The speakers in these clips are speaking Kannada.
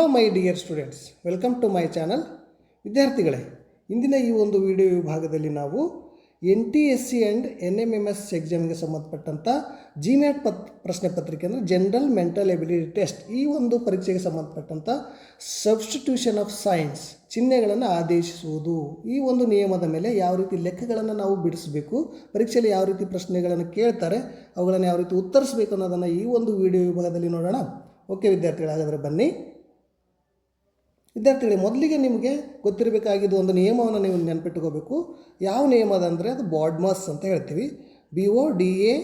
Hello my dear students welcome to my channel ವಿದ್ಯಾರ್ಥಿಗಳೇ, ಇಂದಿನ ಈ ಒಂದು ವಿಡಿಯೋ ವಿಭಾಗದಲ್ಲಿ ನಾವು N T S C and N M M S ಎಕ್ಸಾಮ್ಗೆ ಸಂಬಂಧಪಟ್ಟಂಥ ಜಿಮ್ಯಾಟ್ ಪತ್, ಪ್ರಶ್ನೆ ಪತ್ರಿಕೆ ಅಂದರೆ ಜನರಲ್ ಮೆಂಟಲ್ ಎಬಿಲಿಟಿ ಟೆಸ್ಟ್ ಈ ಒಂದು ಪರೀಕ್ಷೆಗೆ ಸಂಬಂಧಪಟ್ಟಂಥ ಸಬ್ಸ್ಟಿಟ್ಯೂಷನ್ ಆಫ್ ಸೈನ್ಸ್ ಚಿಹ್ನೆಗಳನ್ನು ಆದೇಶಿಸುವುದು. ಈ ಒಂದು ನಿಯಮದ ಮೇಲೆ ಯಾವ ರೀತಿ ಲೆಕ್ಕಗಳನ್ನು ನಾವು ಬಿಡಿಸಬೇಕು, ಪರೀಕ್ಷೆಯಲ್ಲಿ ಯಾವ ರೀತಿ ಪ್ರಶ್ನೆಗಳನ್ನು ಕೇಳ್ತಾರೆ, ಅವುಗಳನ್ನು ಯಾವ ರೀತಿ ಉತ್ತರಿಸಬೇಕು ಅನ್ನೋದನ್ನು ಈ ಒಂದು ವಿಡಿಯೋ ವಿಭಾಗದಲ್ಲಿ ನೋಡೋಣ. ಓಕೆ ವಿದ್ಯಾರ್ಥಿಗಳು ಹಾಗಾದರೆ ಬನ್ನಿ. ವಿದ್ಯಾರ್ಥಿಗಳೇ, ಮೊದಲಿಗೆ ನಿಮಗೆ ಗೊತ್ತಿರಬೇಕಾಗಿದ್ದು ಒಂದು ನಿಯಮವನ್ನು ನೀವು ನೆನಪಿಟ್ಕೋಬೇಕು. ಯಾವ ನಿಯಮ ಅಂದರೆ ಅದು ಬಾಡ್ಮಾಸ್ ಅಂತ ಹೇಳ್ತೀವಿ. B O D M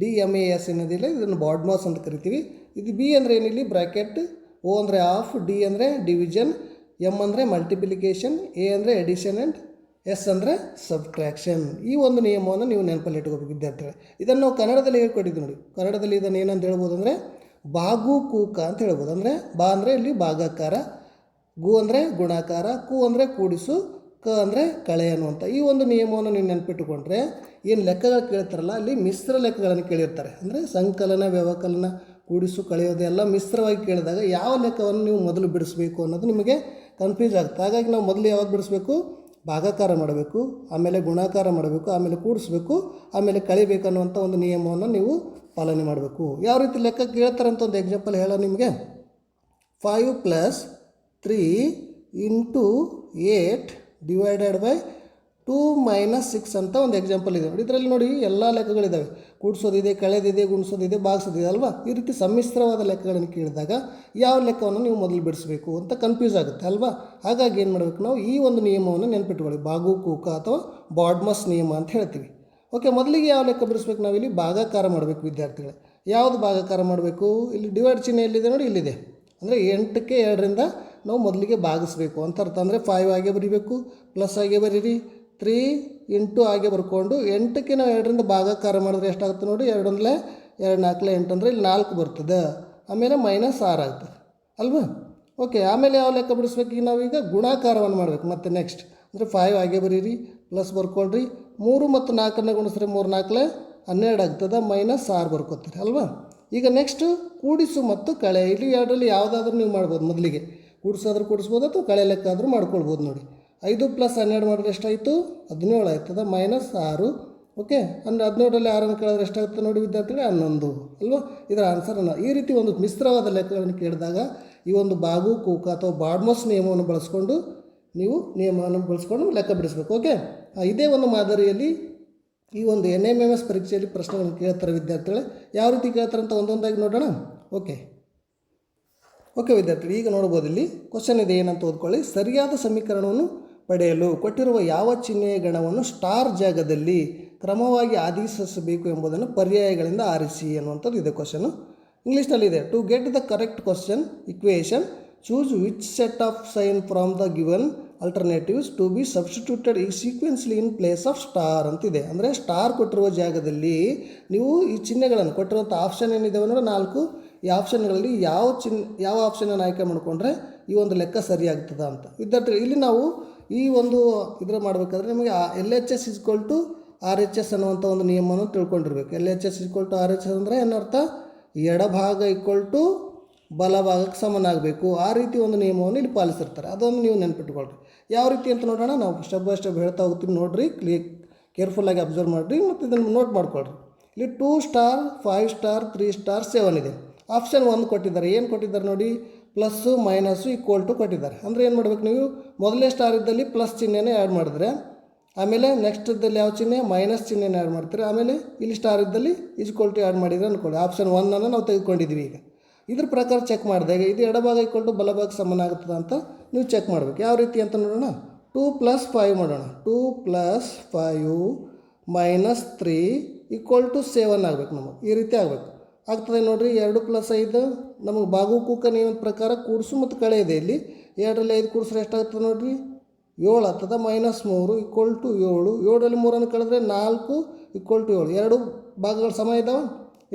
A S A S ಅನ್ನೋದಿಲ್ಲ ಇದನ್ನು ಬಾಡ್ಮಾಸ್ ಅಂತ ಕರಿತೀವಿ. ಇದು ಬಿ ಅಂದರೆ ಏನಿಲ್ಲಿ? ಬ್ರ್ಯಾಕೆಟ್ ಓ ಅಂದರೆ ಆಫ್ ಡಿ ಅಂದರೆ ಡಿವಿಷನ್ ಎಂ ಅಂದರೆ ಮಲ್ಟಿಪ್ಲಿಕೇಶನ್ ಎ ಅಂದರೆ ಎಡಿಷನ್ ಆ್ಯಂಡ್ ಎಸ್ ಅಂದರೆ ಸಬ್ಟ್ರಾಕ್ಷನ್ ಈ ಒಂದು ನಿಯಮವನ್ನು ನೀವು ನೆನಪಲ್ಲಿ ಇಟ್ಕೋಬೇಕು ವಿದ್ಯಾರ್ಥಿಗಳು. ಇದನ್ನು ನಾವು ಕನ್ನಡದಲ್ಲಿ ಹೇಳ್ಕೊಟ್ಟಿದ್ದು ನೋಡಿ. ಕನ್ನಡದಲ್ಲಿ ಇದನ್ನು ಏನಂತ ಹೇಳ್ಬೋದು ಅಂದರೆ ಬಾಗು ಕೂಕ ಅಂತ ಹೇಳ್ಬೋದು. ಅಂದರೆ ಬಾ ಅಂದರೆ ಇಲ್ಲಿ ಭಾಗಾಕಾರ. ಗು ಅಂದರೆ ಗುಣಾಕಾರ, ಕು ಅಂದರೆ ಕೂಡಿಸು, ಕ ಅಂದರೆ ಕಳೆ ಅನ್ನುವಂಥ ಈ ಒಂದು ನಿಯಮವನ್ನು ನೀವು ನೆನಪಿಟ್ಟುಕೊಂಡ್ರೆ ಏನು ಲೆಕ್ಕಗಳು ಕೇಳ್ತಾರಲ್ಲ, ಅಲ್ಲಿ ಮಿಶ್ರ ಲೆಕ್ಕಗಳನ್ನು ಕೇಳಿರ್ತಾರೆ. ಅಂದರೆ ಸಂಕಲನ, ವ್ಯವಕಲನ, ಕೂಡಿಸು, ಕಳೆಯೋದು ಎಲ್ಲ ಮಿಶ್ರವಾಗಿ ಕೇಳಿದಾಗ ಯಾವ ಲೆಕ್ಕವನ್ನು ನೀವು ಮೊದಲು ಬಿಡಿಸಬೇಕು ಅನ್ನೋದು ನಿಮಗೆ ಕನ್ಫ್ಯೂಸ್ ಆಗುತ್ತೆ. ಹಾಗಾಗಿ ನಾವು ಮೊದಲು ಯಾವಾಗ ಬಿಡಿಸ್ಬೇಕು? ಭಾಗಾಕಾರ ಮಾಡಬೇಕು, ಆಮೇಲೆ ಗುಣಾಕಾರ ಮಾಡಬೇಕು, ಆಮೇಲೆ ಕೂಡಿಸ್ಬೇಕು, ಆಮೇಲೆ ಕಳಿಬೇಕು ಅನ್ನುವಂಥ ಒಂದು ನಿಯಮವನ್ನು ನೀವು ಪಾಲನೆ ಮಾಡಬೇಕು. ಯಾವ ರೀತಿ ಲೆಕ್ಕ ಕೇಳ್ತಾರೆ ಅಂತ ಒಂದು ಎಕ್ಸಾಂಪಲ್ ಹೇಳೋ ನಿಮಗೆ. Five plus three into eight divided by two minus six ಅಂತ ಒಂದು ಎಕ್ಸಾಂಪಲ್ ಇದೆ. ನೋಡಿ, ಇದರಲ್ಲಿ ನೋಡಿ ಎಲ್ಲ ಲೆಕ್ಕಗಳಿದ್ದಾವೆ ಕೂಡಿಸೋದಿದೆ ಕಳೆದಿದೆ ಗುಣಿಸೋದಿದೆ ಭಾಗಿಸೋದಿದೆ ಅಲ್ವಾ? ಈ ರೀತಿ ಸಮ್ಮಿಶ್ರವಾದ ಲೆಕ್ಕಗಳನ್ನು ಕೇಳಿದಾಗ ಯಾವ ಲೆಕ್ಕವನ್ನು ನೀವು ಮೊದಲು ಬಿಡಿಸಬೇಕು ಅಂತ ಕನ್ಫ್ಯೂಸ್ ಆಗುತ್ತೆ ಅಲ್ವಾ? ಹಾಗಾಗಿ ಏನು ಮಾಡಬೇಕು ನಾವು ಈ ಒಂದು ನಿಯಮವನ್ನು ನೆನ್ಪಿಟ್ಕೊಳ್ಳಿ. ಬಾಗು ಕೂಕ ಅಥವಾ ಬಾಡ್ಮಸ್ ನಿಯಮ ಅಂತ ಹೇಳ್ತೀವಿ. ಓಕೆ ಮೊದಲಿಗೆ ಯಾವ ಲೆಕ್ಕ ಬಿಡಿಸ್ಬೇಕು ನಾವಿಲ್ಲಿ ಭಾಗಾಕಾರ ಮಾಡಬೇಕು ವಿದ್ಯಾರ್ಥಿಗಳೇ. ಯಾವುದು ಭಾಗಾಕಾರ ಮಾಡಬೇಕು? ಇಲ್ಲಿ ಡಿವೈಡ್ ಚಿಹ್ನೆ ಎಲ್ಲಿದೆ ನೋಡಿ, ಇಲ್ಲಿದೆ. ಅಂದರೆ ಎಂಟಕ್ಕೆ ಎರಡರಿಂದ ನಾವು ಮೊದಲಿಗೆ ಭಾಗಿಸ್ಬೇಕು. ಅಂತ ಅರ್ಥ ಅಂದರೆ ಫೈವ್ ಆಗೇ ಬರೀಬೇಕು ಪ್ಲಸ್ ಆಗೇ ಬರೀರಿ. ತ್ರೀ ಇಂಟು ಆಗೇ ಬರ್ಕೊಂಡು ಎಂಟಕ್ಕೆ ನಾವು ಎರಡರಿಂದ ಭಾಗಾಕಾರ ಮಾಡಿದ್ರೆ ಎಷ್ಟಾಗುತ್ತೆ ನೋಡಿ, ಎರಡೊಂದಲೇ ಎರಡು ನಾಲ್ಕಲೆ ಎಂಟು ಅಂದರೆ ಇಲ್ಲಿ ನಾಲ್ಕು ಬರ್ತದೆ. ಆಮೇಲೆ ಮೈನಸ್ ಆರು ಆಗ್ತದೆ ಅಲ್ವಾ? ಓಕೆ ಆಮೇಲೆ ಯಾವ ಲೆಕ್ಕ ಬಿಡಿಸ್ಬೇಕು ಈಗ ನಾವೀಗ? ಗುಣಾಕಾರವನ್ನು ಮಾಡಬೇಕು. ಮತ್ತು ನೆಕ್ಸ್ಟ್ ಅಂದರೆ ಫೈವ್ ಆಗೇ ಬರೀರಿ ಪ್ಲಸ್ ಬರ್ಕೊಳ್ರಿ ಮೂರು ಮತ್ತು ನಾಲ್ಕನ್ನೇ ಗುಣಿಸ್ರೆ ಮೂರು ನಾಲ್ಕಲೆ ಹನ್ನೆರಡು ಆಗ್ತದೆ ಮೈನಸ್ ಆರು ಬರ್ಕೋತೀರಿ. ಅಲ್ವಾ? ಈಗ ನೆಕ್ಸ್ಟು ಕೂಡಿಸು ಮತ್ತು ಕಳೆ. ಇಲ್ಲಿ ಎರಡರಲ್ಲಿ ಯಾವುದಾದ್ರೂ ನೀವು ಮಾಡ್ಬೋದು ಮೊದಲಿಗೆ. ಕೂಡಿಸೋದ್ರೂ ಕೂಡಿಸ್ಬೋದು ಅಥವಾ ಕಳೆ ಲೆಕ್ಕ ಆದರೂ ಮಾಡ್ಕೊಳ್ಬೋದು ನೋಡಿ. ಐದು ಪ್ಲಸ್ ಹನ್ನೆರಡು ಮಾಡಿದ್ರೆ ಎಷ್ಟಾಯಿತು? ಹದಿನೇಳು ಆಯ್ತದ ಮೈನಸ್ ಆರು. ಓಕೆ ಅಂದರೆ ಹದಿನೇಳರಲ್ಲಿ ಆರನ್ನು ಕೇಳಿದ್ರೆ ಎಷ್ಟಾಗುತ್ತೆ ನೋಡಿ ವಿದ್ಯಾರ್ಥಿಗಳೇ? ಹನ್ನೊಂದು. ಅಲ್ವಾ? ಇದರ ಆನ್ಸರ್ ಅನ್ನ ಈ ರೀತಿ ಒಂದು ಮಿಶ್ರವಾದ ಲೆಕ್ಕಗಳನ್ನು ಕೇಳಿದಾಗ ಈ ಒಂದು ಬಾಗು, ಕೂಕ ಅಥವಾ ಬಾಡ್ಮೋಸ್ ನಿಯಮವನ್ನು ಬಳಸ್ಕೊಂಡು ನೀವು ನಿಯಮವನ್ನು ಬಳಸ್ಕೊಂಡು ಲೆಕ್ಕ ಬಿಡಿಸ್ಬೇಕು. ಓಕೆ ಇದೇ ಒಂದು ಮಾದರಿಯಲ್ಲಿ ಈ ಒಂದು ಎನ್ ಎಂ ಎಂ ಎಸ್ ಪರೀಕ್ಷೆಯಲ್ಲಿ ಪ್ರಶ್ನೆಗಳನ್ನು ಕೇಳ್ತಾರೆ ವಿದ್ಯಾರ್ಥಿಗಳೇ. ಯಾವ ರೀತಿ ಕೇಳ್ತಾರೆ ಅಂತ ಒಂದೊಂದಾಗಿ ನೋಡೋಣ. ಓಕೆ ಓಕೆ ವಿದ್ಯಾರ್ಥಿ ಈಗ ನೋಡ್ಬೋದು ಇಲ್ಲಿ ಕ್ವಶನ್ ಇದೆ, ಏನಂತ ಓದ್ಕೊಳ್ಳಿ. ಸರಿಯಾದ ಸಮೀಕರಣವನ್ನು ಪಡೆಯಲು ಕೊಟ್ಟಿರುವ ಯಾವ ಚಿಹ್ನೆಯ ಗಣವನ್ನು ಸ್ಟಾರ್ ಜಾಗದಲ್ಲಿ ಕ್ರಮವಾಗಿ ಆದೇಶಿಸಬೇಕು ಎಂಬುದನ್ನು ಪರ್ಯಾಯಗಳಿಂದ ಆರಿಸಿ ಅನ್ನುವಂಥದ್ದು ಇದೆ question ಇಂಗ್ಲೀಷ್ನಲ್ಲಿದೆ to get the correct question equation choose which set of sign from the given alternatives to be substituted ಈ sequentially in place of star ಅಂತಿದೆ. ಅಂದರೆ ಸ್ಟಾರ್ ಕೊಟ್ಟಿರುವ ಜಾಗದಲ್ಲಿ ನೀವು ಈ ಚಿಹ್ನೆಗಳನ್ನು ಕೊಟ್ಟಿರುವಂಥ ಆಪ್ಷನ್ ಏನಿದೆ ಅಂದರೆ ನಾಲ್ಕು ಆಪ್ಷನ್ಗಳಲ್ಲಿ ಯಾವ ಚಿನ್, ಯಾವ ಆಪ್ಷನನ್ನು ಆಯ್ಕೆ ಮಾಡಿಕೊಂಡ್ರೆ ಈ ಒಂದು ಲೆಕ್ಕ ಸರಿಯಾಗ್ತದ ಅಂತ. ವಿದ್ಯಾರ್ಥಿಗಳು, ಇಲ್ಲಿ ನಾವು ಈ ಒಂದು ಇದರ ಮಾಡಬೇಕಾದ್ರೆ ನಿಮಗೆ L H S is equal to R H S ಅನ್ನುವಂಥ ಒಂದು ನಿಯಮವನ್ನು ತಿಳ್ಕೊಂಡಿರ್ಬೇಕು. L H S is equal to R H S ಅಂದರೆ ಏನರ್ಥ ಎಡಭಾಗ ಇಕ್ವಲ್ ಟು ಬಲಭಾಗಕ್ಕೆ ಸಮನಾಗಬೇಕು. ಆ ರೀತಿ ಒಂದು ನಿಯಮವನ್ನು ಇಲ್ಲಿ ಪಾಲಿಸಿರ್ತಾರೆ. ಅದೊಂದು ನೀವು ನೆನ್ಪಿಟ್ಕೊಳ್ರಿ ಯಾವ ರೀತಿ ಅಂತ ನೋಡೋಣ. ನಾವು ಸ್ಟೆಪ್ ಬೈ ಸ್ಟೆಪ್ ಹೇಳ್ತಾ ಹೋಗ್ತೀವಿ. ನೋಡಿರಿ ಕ್ಲಿಯರ್ ಕೇರ್ಫುಲ್ಲಾಗಿ ಅಬ್ಸರ್ವ್ ಮಾಡಿರಿ ಮತ್ತು ಇದನ್ನು ನೋಟ್ ಮಾಡ್ಕೊಳ್ರಿ. ಇಲ್ಲಿ two star five star three star seven ಇದೆ. ಆಪ್ಷನ್ ಒಂದು ಕೊಟ್ಟಿದ್ದಾರೆ. ಏನು ಕೊಟ್ಟಿದ್ದಾರೆ ನೋಡಿ? ಪ್ಲಸ್ಸು ಮೈನಸ್ಸು ಈಕ್ವಲ್ ಟು ಕೊಟ್ಟಿದ್ದಾರೆ. ಅಂದರೆ ಏನು ಮಾಡಬೇಕು ನೀವು? ಮೊದಲನೇ ಸ್ಟಾರ್ ಇದ್ದಲ್ಲಿ ಪ್ಲಸ್ ಚಿಹ್ನೆನೇ ಆ್ಯಡ್ ಮಾಡಿದ್ರೆ, ಆಮೇಲೆ ನೆಕ್ಸ್ಟ್ ಇದ್ದಲ್ಲಿ ಯಾವ ಚಿಹ್ನೆ? ಮೈನಸ್ ಚಿಹ್ನೆನ ಆ್ಯಡ್ ಮಾಡ್ತಾರೆ. ಆಮೇಲೆ ಇಲ್ಲಿ ಸ್ಟಾರ್ ಇದ್ದಲ್ಲಿ ಈಕ್ವಲ್ ಟು ಆ್ಯಡ್ ಮಾಡಿದ್ರೆ ಅಂದ್ಕೊಳ್ಳಿ ಆಪ್ಷನ್ ಒನ್ನನ್ನು ನಾವು ತೆಗೆದುಕೊಂಡಿದ್ದೀವಿ ಈಗ. ಇದ್ರ ಪ್ರಕಾರ ಚೆಕ್ ಮಾಡಿದಾಗ ಇದು ಎಡಭಾಗ ಈಕ್ವಲ್ ಟು ಬಲಭಾಗ ಸಮಾನ ಆಗ್ತದೆ ಅಂತ ನೀವು ಚೆಕ್ ಮಾಡಬೇಕು. ಯಾವ ರೀತಿ ಅಂತ ನೋಡೋಣ. ಟೂ ಪ್ಲಸ್ ಫೈವ್ ಮಾಡೋಣ. Two plus five minus three equal to seven ಆಗಬೇಕು ನಮಗೆ. ಈ ರೀತಿ ಆಗಬೇಕು. ಆಗ್ತದೆ ನೋಡಿರಿ, ಎರಡು ಪ್ಲಸ್ ಐದು. ನಮಗೆ ಬಾಗುಕೂಕ ನಿಯಮದ ಪ್ರಕಾರ ಕೂಡಿಸು ಮತ್ತು ಕಳೆ ಇದೆ ಇಲ್ಲಿ. ಎರಡರಲ್ಲಿ ಐದು ಕೂಡಿಸ್ರೆ ಎಷ್ಟಾಗ್ತದೆ ನೋಡಿರಿ? ಏಳು ಆಗ್ತದ ಮೈನಸ್ ಮೂರು ಈಕ್ವಲ್ ಟು ಏಳು. ಏಳರಲ್ಲಿ ಮೂರನ್ನು ಕಳೆದ್ರೆ ನಾಲ್ಕು ಈಕ್ವಲ್ ಟು ಏಳು. ಎರಡು ಭಾಗಗಳು ಸಮ ಇದ್ದಾವೆ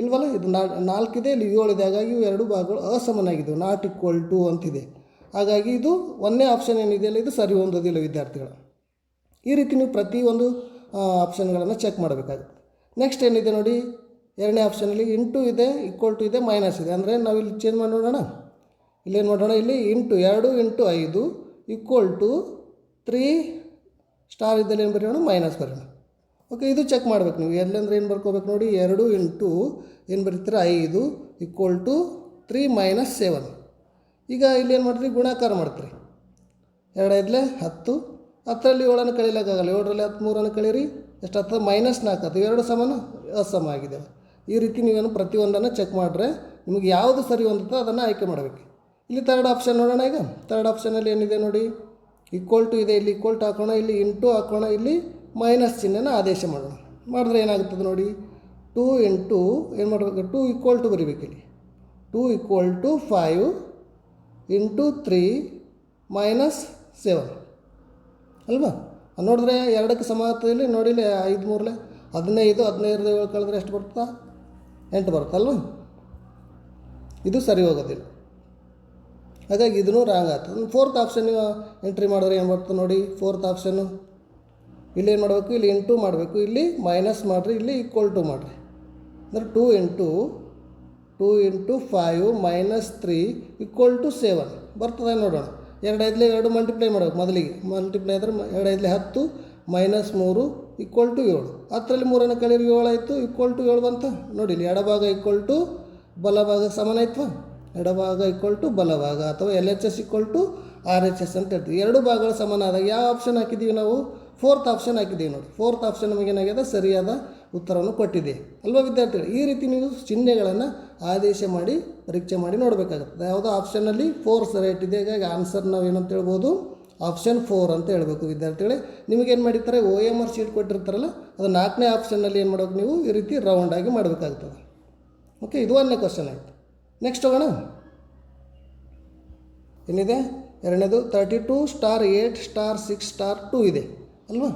ಇಲ್ವಲ್ಲ? ಇದು ನಾ ಇದೆ, ಇಲ್ಲಿ ಏಳು ಇದೆ. ಹಾಗಾಗಿ ಇವು ಎರಡು ಭಾಗಗಳು ಅಸಮನಾಗಿದ್ದವು ನಾಟ್ ಈಕ್ವಲ್ ಟು ಅಂತಿದೆ. ಹಾಗಾಗಿ ಇದು ಒಂದೇ ಆಪ್ಷನ್ ಏನಿದೆಯಲ್ಲ ಇದು ಸರಿ ಹೊಂದೋದಿಲ್ಲ ವಿದ್ಯಾರ್ಥಿಗಳು. ಈ ರೀತಿ ನೀವು ಪ್ರತಿಯೊಂದು ಆಪ್ಷನ್ಗಳನ್ನು ಚೆಕ್ ಮಾಡಬೇಕಾಗುತ್ತೆ. ನೆಕ್ಸ್ಟ್ ಏನಿದೆ ನೋಡಿ? ಎರಡನೇ ಆಪ್ಷನಲ್ಲಿ ಇಂಟು ಇದೆ ಈಕ್ವಲ್ ಟು ಇದೆ ಮೈನಸ್ ಇದೆ. ಅಂದರೆ ನಾವಿಲ್ಲಿ ಚೇಂಜ್ ಮಾಡಿ ನೋಡೋಣ. ಇಲ್ಲೇನು ಮಾಡೋಣ ಇಲ್ಲಿ? ಇಂಟು ಎರಡು ಇಂಟು ಐದು ಈಕ್ವಲ್ ಟು ತ್ರೀ ಸ್ಟಾರ್ ಇದ್ದಲ್ಲಿ ಏನು ಬರೆಯೋಣ? ಮೈನಸ್ ಬರೆಯೋಣ. ಓಕೆ ಇದು ಚೆಕ್ ಮಾಡ್ಬೇಕು ನೀವು. ಎಲ್ಲಂದ್ರೆ ಏನು ಬರ್ಕೋಬೇಕು ನೋಡಿ? ಎರಡು ಇಂಟು ಏನು ಬರೀತೀರ? ಐದು equal to three minus seven ಈಗ ಇಲ್ಲಿ ಏನು ಮಾಡ್ತೀರಿ? ಗುಣಾಕಾರ ಮಾಡ್ತೀರಿ. ಎರಡು ಐದಲೆ ಹತ್ತು. ಹತ್ತರಲ್ಲಿ ಏಳನ್ನು ಕಳಿಲಿಕ್ಕಾಗಲ್ಲ ಏಳರಲ್ಲಿ ಹತ್ತು ಮೂರನ್ನು ಕಳೀರಿ ಎಷ್ಟು ಹತ್ತು ಮೈನಸ್ ನಾಲ್ಕು. ಹತ್ತು ಎರಡು ಸಮಾನ? ಅಸಮ ಆಗಿದೆ. ಈ ರೀತಿ ನೀವೇನು ಪ್ರತಿಯೊಂದನ್ನು ಚೆಕ್ ಮಾಡಿದ್ರೆ ನಿಮಗೆ ಯಾವುದು ಸರಿ ಹೊಂದುತ್ತೋ ಅದನ್ನು ಆಯ್ಕೆ ಮಾಡಬೇಕು. ಇಲ್ಲಿ ತರ್ಡ್ ಆಪ್ಷನ್ ನೋಡೋಣ ಈಗ. ತರ್ಡ್ ಆಪ್ಷನಲ್ಲಿ ಏನಿದೆ ನೋಡಿ? ಈಕ್ವಲ್ ಟು ಇದೆ, ಇಲ್ಲಿ ಈಕ್ವಲ್ ಟು ಹಾಕೋಣ, ಇಲ್ಲಿ ಇಂಟು ಹಾಕೋಣ, ಇಲ್ಲಿ ಮೈನಸ್ ಚಿಹ್ನೆನ ಆದೇಶ ಮಾಡೋಣ. ಮಾಡಿದ್ರೆ ಏನಾಗುತ್ತದೆ ನೋಡಿ? ಟೂ ಇಂಟು ಏನು ಮಾಡಬೇಕು? ಟೂ ಈಕ್ವಲ್ ಟು ಬರಿಬೇಕು ಇಲ್ಲಿ. Two equal to five into three minus seven ಅಲ್ವಾ? ನೋಡಿದ್ರೆ ಎರಡಕ್ಕೆ ಸಮ ಆಗ್ತದಿಲ್ಲ ನೋಡಿಲ್ಲ, ಐದು ಮೂರಲೆ ಹದಿನೈದು ಹದಿನೈದು ಕಳೆದ್ರೆ ಎಷ್ಟು ಬರುತ್ತಾ ಎಂಟು ಬರುತ್ತಲ್ವ? ಇದು ಸರಿ ಹೋಗೋದಿಲ್ಲ. ಹಾಗಾಗಿ ಇದನ್ನು ರಾಂಗ್ ಆಗ್ತದೆ ಫೋರ್ತ್ ಆಪ್ಷನ್ ಎಂಟ್ರಿ ಮಾಡಿದ್ರೆ ಏನು ಬರ್ತದೆ ನೋಡಿ ಫೋರ್ತ್ ಆಪ್ಷನ್ನು ಇಲ್ಲಿ ಏನು ಮಾಡಬೇಕು? ಇಲ್ಲಿ ಇಂಟು ಮಾಡಬೇಕು. ಇಲ್ಲಿ ಮೈನಸ್ ಮಾಡಿರಿ, ಇಲ್ಲಿ ಈಕ್ವಲ್ ಟು ಮಾಡಿರಿ. ಅಂದರೆ two into two into five minus three equal to seven ಬರ್ತದೆ ನೋಡೋಣ. ಎರಡು ಐದಲೇ ಎರಡು ಮಲ್ಟಿಪ್ಲೈ ಮಾಡಬೇಕು ಮೊದಲಿಗೆ. ಮಲ್ಟಿಪ್ಲೈ ಆದರೆ ಎರಡು ಐದಲೇ ಹತ್ತು ಮೈನಸ್ ಮೂರು ಈಕ್ವಲ್ ಟು ಏಳು. ಹತ್ತರಲ್ಲಿ ಮೂರನೇ ಕಳೀರಿ ಏಳು ಆಯಿತು ಈಕ್ವಲ್ ಟು ಏಳು ಬಂತ? ನೋಡಿ ಇಲ್ಲಿ ಎಡಭಾಗ ಈಕ್ವಲ್ ಟು ಬಲಭಾಗ ಸಮಾನ ಆಯ್ತವಾ? ಎಡಭಾಗ ಈಕ್ವಲ್ ಟು ಬಲಭಾಗ ಅಥವಾ L H S equal to R H S ಅಂತ ಹೇಳ್ತೀವಿ. ಎರಡು ಭಾಗಗಳು ಸಮಾನ ಆದಾಗ ಯಾವ ಆಪ್ಷನ್ ಹಾಕಿದ್ದೀವಿ ನಾವು? ಫೋರ್ತ್ ಆಪ್ಷನ್ ಹಾಕಿದ್ದೀವಿ ನೋಡಿ. ಫೋರ್ತ್ ಆಪ್ಷನ್ ನಮಗೇನಾಗಿದೆ ಸರಿಯಾದ ಉತ್ತರವನ್ನು ಕೊಟ್ಟಿದೆ. ಅಲ್ವಾ ವಿದ್ಯಾರ್ಥಿಗಳು? ಈ ರೀತಿ ನೀವು ಚಿಹ್ನೆಗಳನ್ನು ಆದೇಶ ಮಾಡಿ, ಪರೀಕ್ಷೆ ಮಾಡಿ ನೋಡಬೇಕಾಗುತ್ತೆ ಯಾವುದೋ ಆಪ್ಷನಲ್ಲಿ ಫೋರ್ ಸರಿ ಇದೆ ಹಾಗಾಗಿ ಆನ್ಸರ್ ನಾವು ಏನಂತ ಹೇಳ್ಬೋದು? ಆಪ್ಷನ್ ಫೋರ್ ಅಂತ ಹೇಳಬೇಕು ವಿದ್ಯಾರ್ಥಿಗಳೇ. ನಿಮಗೇನು ಮಾಡಿರ್ತಾರೆ ಓ ಎಂ ಆರ್ ಶೀಟ್ ಕೊಟ್ಟಿರ್ತಾರಲ್ಲ, ಅದು ನಾಲ್ಕನೇ ಆಪ್ಷನ್ನಲ್ಲಿ ಏನು ಮಾಡಬೇಕು ನೀವು ಈ ರೀತಿ ರೌಂಡಾಗಿ ಮಾಡಬೇಕಾಗ್ತದೆ. ಓಕೆ ಇದು ಒಂದನೇ ಕ್ವಶನ್ ಆಯಿತು. ನೆಕ್ಸ್ಟ್ ಹೋಗೋಣ. ಏನಿದೆ? ಎರಡನೇದು thirty two star eight star six star two ಇದೆ. ಅಲ್ವಾ?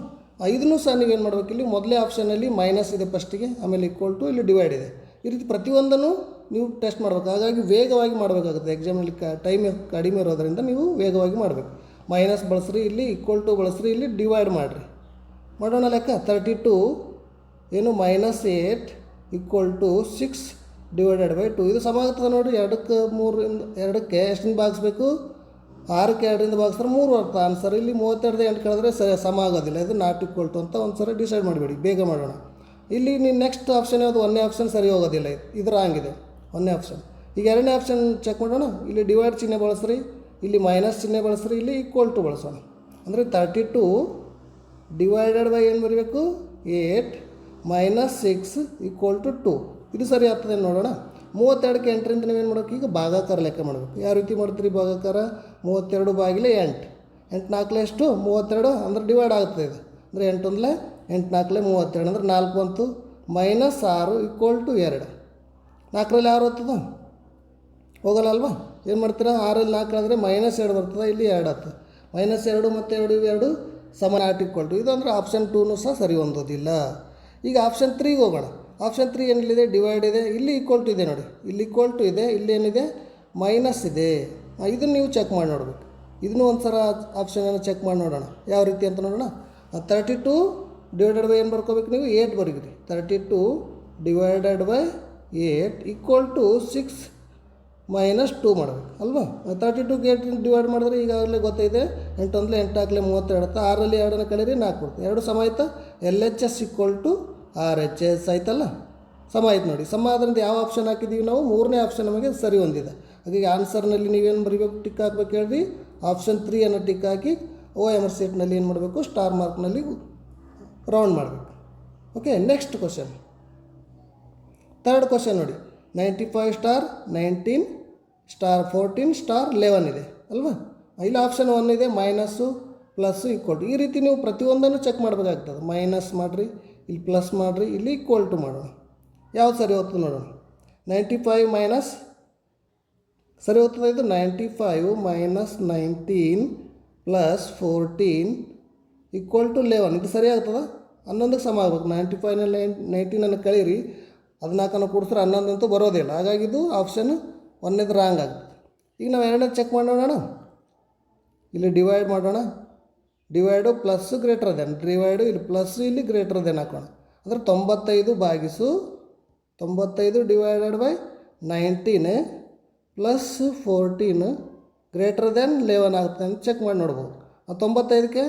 ಐದನ್ನೂ ಸಹ ನೀವೇನು ಮಾಡಬೇಕು ಇಲ್ಲಿ? ಮೊದಲೇ ಆಪ್ಷನಲ್ಲಿ ಮೈನಸ್ ಇದೆ ಫಸ್ಟಿಗೆ ಆಮೇಲೆ ಈಕ್ವಲ್ ಟು ಇಲ್ಲಿ ಡಿವೈಡ್ ಇದೆ. ಈ ರೀತಿ ಪ್ರತಿಯೊಂದನ್ನು ನೀವು ಟೆಸ್ಟ್ ಮಾಡಬೇಕು. ಹಾಗಾಗಿ ವೇಗವಾಗಿ ಮಾಡಬೇಕಾಗುತ್ತೆ. ಎಕ್ಸಾಮಲ್ಲಿ ಕ ಟೈಮ್ ಕಡಿಮೆ ಇರೋದರಿಂದ ನೀವು ವೇಗವಾಗಿ ಮಾಡಬೇಕು. ಮೈನಸ್ ಬಳಸ್ರಿ ಇಲ್ಲಿ ಈಕ್ವಲ್ ಟು ಬಳಸ್ರಿ ಇಲ್ಲಿ ಡಿವೈಡ್ ಮಾಡಿರಿ. ಮಾಡೋಣ ಲೆಕ್ಕ ತರ್ಟಿ ಟು ಏನು minus eight equal to six divided by two ಇದು ಸಮ ಆಗ್ತದೆ ನೋಡಿ ಎರಡಕ್ಕೆ ಮೂರಿಂದ, ಎರಡಕ್ಕೆ ಎಷ್ಟಿಂದ ಭಾಗಿಸ್ಬೇಕು? ಆರಕ್ಕೆ ಎರಡರಿಂದ ಭಾಗಿಸಿದ್ರೆ ಮೂರು ಅರ್ಥ ಆನ್ಸರ್ ಇಲ್ಲಿ ಮೂವತ್ತೆರಡು ಎಂಟು ಕೇಳಿದ್ರೆ ಸರಿ ಸಮ ಆಗೋದಿಲ್ಲ. ಇದು ನಾಟ್ ಈಕ್ವಲ್ ಟು ಅಂತ ಒಂದು ಸರಿ ಡಿಸೈಡ್ ಮಾಡಬೇಡಿ. ಬೇಗ ಮಾಡೋಣ. ಇಲ್ಲಿ ನೀವು ನೆಕ್ಸ್ಟ್ ಆಪ್ಷನ್ ಯಾವುದು? ಒಂದನೇ ಆಪ್ಷನ್ ಸರಿ ಹೋಗೋದಿಲ್ಲ. ಇದು ರಾಂಗ್ ಇದೆ ಒಂದನೇ ಆಪ್ಷನ್ ಈಗ ಎರಡನೇ ಆಪ್ಷನ್ ಚೆಕ್ ಮಾಡೋಣ. ಇಲ್ಲಿ ಡಿವೈಡ್ ಚಿಹ್ನೆ ಬಳಸ್ರಿ. ಇಲ್ಲಿ ಮೈನಸ್ ಚಿಹ್ನೆ ಬಳಸ್ರಿ ಇಲ್ಲಿ ಈಕ್ವಲ್ ಟು ಬಳಸೋಣ. ಅಂದರೆ ತರ್ಟಿ ಟು ಡಿವೈಡೆಡ್ ಬೈ ಏನು ಬರಬೇಕು? Eight minus six equal to two ಇದು ಸರಿ ಆಗ್ತದೆ ನೋಡೋಣ. ಮೂವತ್ತೆರಡಕ್ಕೆ ಎಂಟರಿಂದ ನೀವೇನು ಮಾಡಬೇಕು? ಈಗ ಭಾಗಾಕಾರ ಲೆಕ್ಕ ಮಾಡಬೇಕು. ಯಾವ ರೀತಿ ಮಾಡ್ತೀರಿ ಭಾಗಾಕಾರ? ಮೂವತ್ತೆರಡು ಬಾಗಿಲೆ ಎಂಟು. ಎಂಟು ನಾಲ್ಕಲೆ ಎಷ್ಟು? ಮೂವತ್ತೆರಡು. ಅಂದ್ರೆ ಡಿವೈಡ್ ಆಗ್ತದೆ ಇದು. ಅಂದರೆ ಎಂಟು ಅಂದರೆ ಎಂಟು ನಾಲ್ಕಲೆ ಮೂವತ್ತೆರಡು. ಅಂದ್ರೆ ನಾಲ್ಕು ಬಂತು. ಮೈನಸ್ ಆರು ಈಕ್ವಲ್ ಟು ಎರಡು. ನಾಲ್ಕರಲ್ಲಿ ಆರು ಹೋಗ್ತದ ಹೋಗಲ್ಲ ಅಲ್ವಾ? ಏನು ಮಾಡ್ತೀರಾ? ಆರಲ್ಲಿ ನಾಲ್ಕು ಆದರೆ ಮೈನಸ್ ಎರಡು ಬರ್ತದೆ, ಇಲ್ಲಿ ಎರಡು ಆಗ್ತದೆ. ಮೈನಸ್ ಎರಡು ಮತ್ತು ಎರಡು ಇವೆರಡು ಸಮಾನ ಆಟ್ ಈಕ್ವಲ್ ಟು ಇದು ಆಪ್ಷನ್ ಟೂನು ಸಹ ಸರಿ ಹೊಂದೋದಿಲ್ಲ. ಈಗ ಆಪ್ಷನ್ ತ್ರೀಗೆ ಹೋಗೋಣ. ಆಪ್ಷನ್ ತ್ರೀ ಏನಿದೆ ಡಿವೈಡ್ ಇದೆ. ಇಲ್ಲಿ ಈಕ್ವಲ್ ಟು ಇದೆ ನೋಡಿ. ಇಲ್ಲಿ ಈಕ್ವಲ್ ಟು ಇದೆ, ಇಲ್ಲಿ ಏನಿದೆ? ಮೈನಸ್ ಇದೆ. ಇದನ್ನು ನೀವು ಚೆಕ್ ಮಾಡಿ ನೋಡಬೇಕು. ಇದನ್ನು ಒಂದು ಸಲ ಆಪ್ಷನನ್ನು ಚೆಕ್ ಮಾಡಿ ನೋಡೋಣ. ಯಾವ ರೀತಿ ಅಂತ ನೋಡೋಣ. ತರ್ಟಿ ಟು ಡಿವೈಡೆಡ್ ಬೈ ಏನು ಬರ್ಕೋಬೇಕು ನೀವು? ಏಟ್ ಬರೀರಿ thirty two divided by eight equal to six minus two ಮಾಡಬೇಕು, ಅಲ್ವಾ? ತರ್ಟಿ ಟು ಏಟ್ ಡಿವೈಡ್ ಮಾಡಿದ್ರೆ ಈಗಾಗಲೇ ಗೊತ್ತೈತೆ, ಎಂಟು ಅಂದರೆ ಎಂಟು ಹಾಕಲಿ ಮೂವತ್ತೆರಡು ಆರಲ್ಲಿ ಎರಡನ್ನ ಕಳೀರಿ ನಾಲ್ಕು ಬರುತ್ತೆ ಎರಡು ಸಮ ಆಯ್ತಾ? L H S equal to R H S ಆಯ್ತಲ್ಲ? ಸಮ ಆಯ್ತು ನೋಡಿ. ಸಮ ಆದ್ರಿಂದ ಯಾವ ಆಪ್ಷನ್ ಹಾಕಿದ್ದೀವಿ ನಾವು? ಮೂರನೇ ಆಪ್ಷನ್ ನಮಗೆ ಸರಿ ಹೊಂದಿದೆ. ಹಾಗಾಗಿ ಆನ್ಸರ್ನಲ್ಲಿ ನೀವೇನು ಬರೀಬೇಕು? ಟಿಕ್ ಹಾಕ್ಬೇಕು ಹೇಳ್ರಿ. ಆಪ್ಷನ್ ತ್ರೀಯನ್ನು ಟಿಕ್ ಹಾಕಿ ಓ ಎಂ ಆರ್ ಸೀಟ್ನಲ್ಲಿ ಏನು ಮಾಡಬೇಕು? ಸ್ಟಾರ್ ಮಾರ್ಕ್ನಲ್ಲಿ ರೌಂಡ್ ಮಾಡಬೇಕು. Okay next question third question ನೋಡಿ. Ninety five star nineteen star, fourteen star, eleven ಇದೆ, ಅಲ್ವಾ? ಇಲ್ಲಿ ಆಪ್ಷನ್ ಒನ್ ಇದೆ ಮೈನಸ್ಸು ಪ್ಲಸ್ಸು ಈಕ್ವಲ್ ಟು ಈ ರೀತಿ ನೀವು ಪ್ರತಿಯೊಂದನ್ನು ಚೆಕ್ ಮಾಡಬೇಕಾಗ್ತದೆ. ಮೈನಸ್ ಮಾಡಿರಿ, ಇಲ್ಲಿ ಪ್ಲಸ್ ಮಾಡಿರಿ, ಇಲ್ಲಿ ಈಕ್ವಲ್ ಟು ಮಾಡೋಣ. ಯಾವ್ದು ಸರಿ ಹೋಗ್ತದೆ ನೋಡೋಣ. ನೈಂಟಿ ಫೈವ್ ಮೈನಸ್ ಸರಿ ಹೋಗ್ತದೆ ಇದು ninety five minus nineteen plus fourteen equal to eleven. ಇದು ಸರಿ ಆಗ್ತದೆ? ಹನ್ನೊಂದಕ್ಕೆ ಸಮ ಆಗ್ಬೇಕು ನೈಂಟಿ ಫೈವ್ನಲ್ಲಿ ನೈನ್ ನೈನ್ಟೀನನ್ನು ಕಳೀರಿ. ಹದಿನಾಲ್ಕನ್ನು ಕೂಡಿಸ್ರೆ ಹನ್ನೊಂದು ಅಂತೂ ಬರೋದಿಲ್ಲ. ಹಾಗಾಗಿ ಇದು ಆಪ್ಷನ್ ಒಂದೇದು ರಾಂಗ್ ಆಗುತ್ತೆ. ಈಗ ನಾವು ಎರಡನೇ ಚೆಕ್ ಮಾಡೋಣ ಇಲ್ಲಿ ಡಿವೈಡ್ ಮಾಡೋಣ. Divide plus greater than divide ಇಲ್ಲಿ ಪ್ಲಸ್ ಇಲ್ಲಿ ಗ್ರೇಟರ್ ದೆನ್ ಹಾಕೋಣ. ಅಂದರೆ ತೊಂಬತ್ತೈದು ಬಾಗಿಸು ತೊಂಬತ್ತೈದು divided by nineteen plus fourteen greater than eleven ಆಗುತ್ತೆ ಅಂತ ಚೆಕ್ ಮಾಡಿ ನೋಡ್ಬೋದು. ಆ ತೊಂಬತ್ತೈದಕ್ಕೆ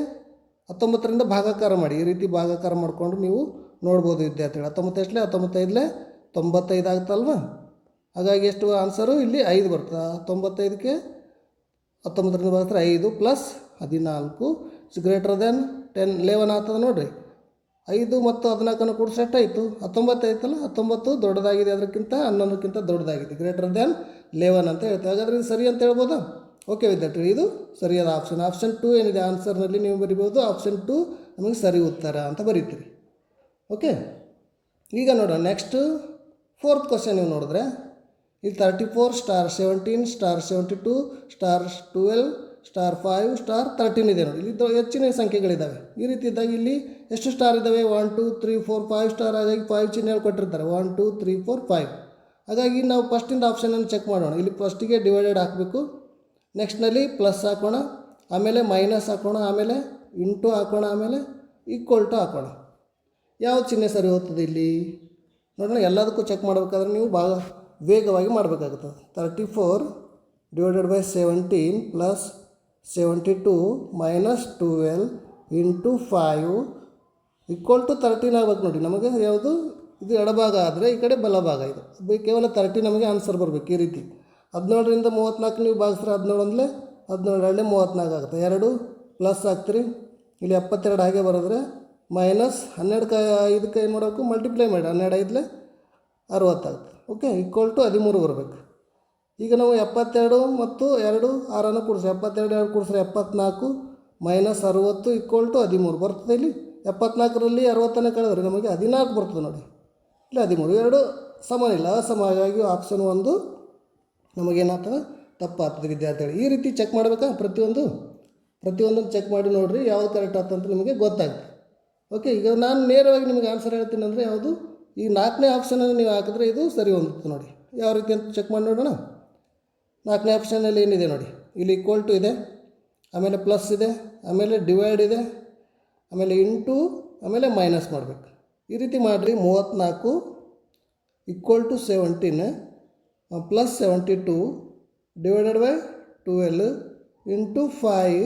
ಹತ್ತೊಂಬತ್ತರಿಂದ ಭಾಗಾಕಾರ ಮಾಡಿ. ಈ ರೀತಿ ಭಾಗಾಕಾರ ಮಾಡಿಕೊಂಡು ನೀವು ನೋಡ್ಬೋದು ವಿದ್ಯಾರ್ಥಿಗಳು. ಹತ್ತೊಂಬತ್ತೆಷ್ಟಲೇ ಹತ್ತೊಂಬತ್ತೈದಲೇ ತೊಂಬತ್ತೈದು ಆಗುತ್ತಲ್ವಾ ಹಾಗಾಗಿ ಎಷ್ಟು ಆನ್ಸರು ಇಲ್ಲಿ ಐದು ಬರ್ತದೆ. ತೊಂಬತ್ತೈದಕ್ಕೆ ಹತ್ತೊಂಬತ್ತರಿಂದ ಬರ್ತಾರೆ ಐದು ಪ್ಲಸ್ ಹದಿನಾಲ್ಕು. Is greater than ten eleven ಆಗ್ತದೆ ನೋಡಿರಿ. ಐದು ಮತ್ತು ಹದಿನಾಲ್ಕನ್ನು ಕೂಡ ಸೆಟ್ ಆಯಿತು ಹತ್ತೊಂಬತ್ತೈತಲ್ಲ ಹತ್ತೊಂಬತ್ತು ದೊಡ್ಡದಾಗಿದೆ ಅದಕ್ಕಿಂತ ಹನ್ನೊಂದಕ್ಕಿಂತ ದೊಡ್ಡದಾಗಿದೆ. ಗ್ರೇಟರ್ ದೆನ್ ಲೆವೆನ್ ಅಂತ ಹೇಳ್ತಾರೆ ಹಾಗಾದ್ರೆ ಇದು ಸರಿ ಅಂತ ಹೇಳ್ಬೋದಾ? ಓಕೆ ವಿದ್ಯಾರ್ಥಿ ಇದು ಸರಿಯಾದ ಆಪ್ಷನ್ ಆಪ್ಷನ್ ಟು ಏನಿದೆ? ಆನ್ಸರ್ನಲ್ಲಿ ನೀವು ಬರಿಬೋದು. ಆಪ್ಷನ್ ಟು ನಮಗೆ ಸರಿ ಉತ್ತರ ಅಂತ ಬರೀತೀರಿ. ಓಕೆ ಈಗ ನೋಡೋಣ. ನೆಕ್ಸ್ಟ್ ಫೋರ್ತ್ ಕ್ವಶನ್ ನೀವು ನೋಡಿದ್ರೆ, ಇಲ್ಲಿ thirty four star seventeen star seventy two star twelve star five star thirteen ಇದೆ ನೋಡಿ. ಇಲ್ಲಿ ಹೆಚ್ಚಿನ ಸಂಖ್ಯೆಗಳಿದ್ದಾವೆ. ಈ ರೀತಿ ಇದ್ದಾಗ ಇಲ್ಲಿ ಎಷ್ಟು ಸ್ಟಾರ್ ಇದ್ದಾವೆ? One two three four five star ಹಾಗಾಗಿ ಫೈವ್ ಚಿಹ್ನೆ ಕೊಟ್ಟಿರ್ತಾರೆ one two three four five ಹಾಗಾಗಿ ನಾವು ಫಸ್ಟಿಂದ ಆಪ್ಷನನ್ನು ಚೆಕ್ ಮಾಡೋಣ. ಇಲ್ಲಿ ಫಸ್ಟಿಗೆ ಡಿವೈಡೆಡ್ ಹಾಕಬೇಕು. ನೆಕ್ಸ್ಟ್ನಲ್ಲಿ ಪ್ಲಸ್ ಹಾಕೋಣ. ಆಮೇಲೆ ಮೈನಸ್ ಹಾಕೋಣ. ಆಮೇಲೆ ಇಂಟು ಹಾಕೋಣ. ಆಮೇಲೆ ಈಕ್ವಲ್ ಟು ಹಾಕೋಣ. ಯಾವ ಚಿಹ್ನೆ ಸರಿ ಹೋಗ್ತದೆ ಇಲ್ಲಿ? ನೋಡೋಣ ಎಲ್ಲದಕ್ಕೂ ಚೆಕ್ ಮಾಡಬೇಕಾದ್ರೆ ನೀವು ಭಾಳ ವೇಗವಾಗಿ ಮಾಡಬೇಕಾಗುತ್ತದೆ thirty four divided by seventeen plus seventy two minus twelve into five equal to thirteen ಆಗ್ಬೇಕು ನೋಡಿ. ನಮಗೆ ಯಾವುದು? ಇದು ಎಡಭಾಗ ಆದರೆ ಈ ಕಡೆ ಬಲಭಾಗ ಇದು. ಕೇವಲ ತರ್ಟಿ ನಮಗೆ ಆನ್ಸರ್ ಬರಬೇಕು ಈ ರೀತಿ. ಹದಿನೇಳರಿಂದ ಮೂವತ್ತ್ನಾಲ್ಕು ನೀವು ಭಾಗಿಸ್ರೆ ಹದಿನೇಳು ಅಂದರೆ ಹದಿನೇಳು ಎರಡನೇ ಮೂವತ್ತ್ನಾಲ್ಕು ಆಗುತ್ತೆ. ಎರಡು ಪ್ಲಸ್ ಆಗ್ತೀರಿ. ಇಲ್ಲಿ ಎಪ್ಪತ್ತೆರಡು ಹಾಗೆ ಬರೆದ್ರೆ ಮೈನಸ್ ಹನ್ನೆರಡು ಕೈ ಇದಕ್ಕೆ ಏನು ಮಾಡಬೇಕು ಮಲ್ಟಿಪ್ಲೈ ಮಾಡಿ, ಹನ್ನೆರಡು ಐದಲೆ ಅರವತ್ತಾಗುತ್ತೆ ಓಕೆ ಈಕ್ವಲ್ ಟು ಹದಿಮೂರು ಬರಬೇಕು. ಈಗ ನಾವು ಎಪ್ಪತ್ತೆರಡು ಮತ್ತು ಎರಡು ಆರನ್ನು ಕೂಡಿಸಿ. ಎಪ್ಪತ್ತೆರಡು, ಎರಡು ಕೂಡಿಸ್ರೆ ಎಪ್ಪತ್ನಾಲ್ಕು ಮೈನಸ್ ಅರುವತ್ತು ಈಕ್ವಲ್ ಟು ಹದಿಮೂರು. ಬರ್ತದೆ ಇಲ್ಲಿ? ಎಪ್ಪತ್ನಾಲ್ಕರಲ್ಲಿ ಅರವತ್ತನ್ನು ಕಳೆದ್ರೆ ನಮಗೆ ಹದಿನಾಲ್ಕು ಬರ್ತದೆ ನೋಡಿ. ಇಲ್ಲ, ಹದಿಮೂರು. ಎರಡು ಸಮಾನ ಇಲ್ಲ. ಅಸಮ ಹಾಗಾಗಿ ಆಪ್ಷನ್ ಒಂದು ನಮಗೇನಾಗ್ತದೆ? ತಪ್ಪಾಗ್ತದೆ ವಿದ್ಯಾರ್ಥಿಗಳು. ಈ ರೀತಿ ಚೆಕ್ ಮಾಡಬೇಕಾ? ಪ್ರತಿಯೊಂದು? ಪ್ರತಿಯೊಂದನ್ನು ಚೆಕ್ ಮಾಡಿ ನೋಡಿರಿ. ಯಾವ್ದು ಕರೆಕ್ಟ್ ಆಗ್ತಂತ ನಿಮಗೆ ಗೊತ್ತಾಗುತ್ತೆ ಓಕೆ ಈಗ ನಾನು ನೇರವಾಗಿ ನಿಮಗೆ ಆನ್ಸರ್ ಹೇಳ್ತೀನಿ ಅಂದರೆ ಯಾವುದು? ಈ ನಾಲ್ಕನೇ ಆಪ್ಷನನ್ನು ನೀವು ಹಾಕಿದ್ರೆ ಇದು ಸರಿ ಹೊಂದುತ್ತೆ ನೋಡಿ. ಯಾವ ರೀತಿ ಅಂತ ಚೆಕ್ ಮಾಡಿ ನೋಡೋಣ. ನಾಲ್ಕನೇ ಆಪ್ಷನಲ್ಲಿ ಏನಿದೆ ನೋಡಿ. ಇಲ್ಲಿ ಈಕ್ವಲ್ ಟು ಇದೆ, ಆಮೇಲೆ ಪ್ಲಸ್ ಇದೆ, ಆಮೇಲೆ ಡಿವೈಡ್ ಇದೆ, ಆಮೇಲೆ ಇಂಟು ಆಮೇಲೆ ಮೈನಸ್ ಮಾಡಬೇಕು. ಈ ರೀತಿ ಮಾಡಿರಿ ಮೂವತ್ತ್ನಾಲ್ಕು equal to seventeen plus seventy two divided by twelve into five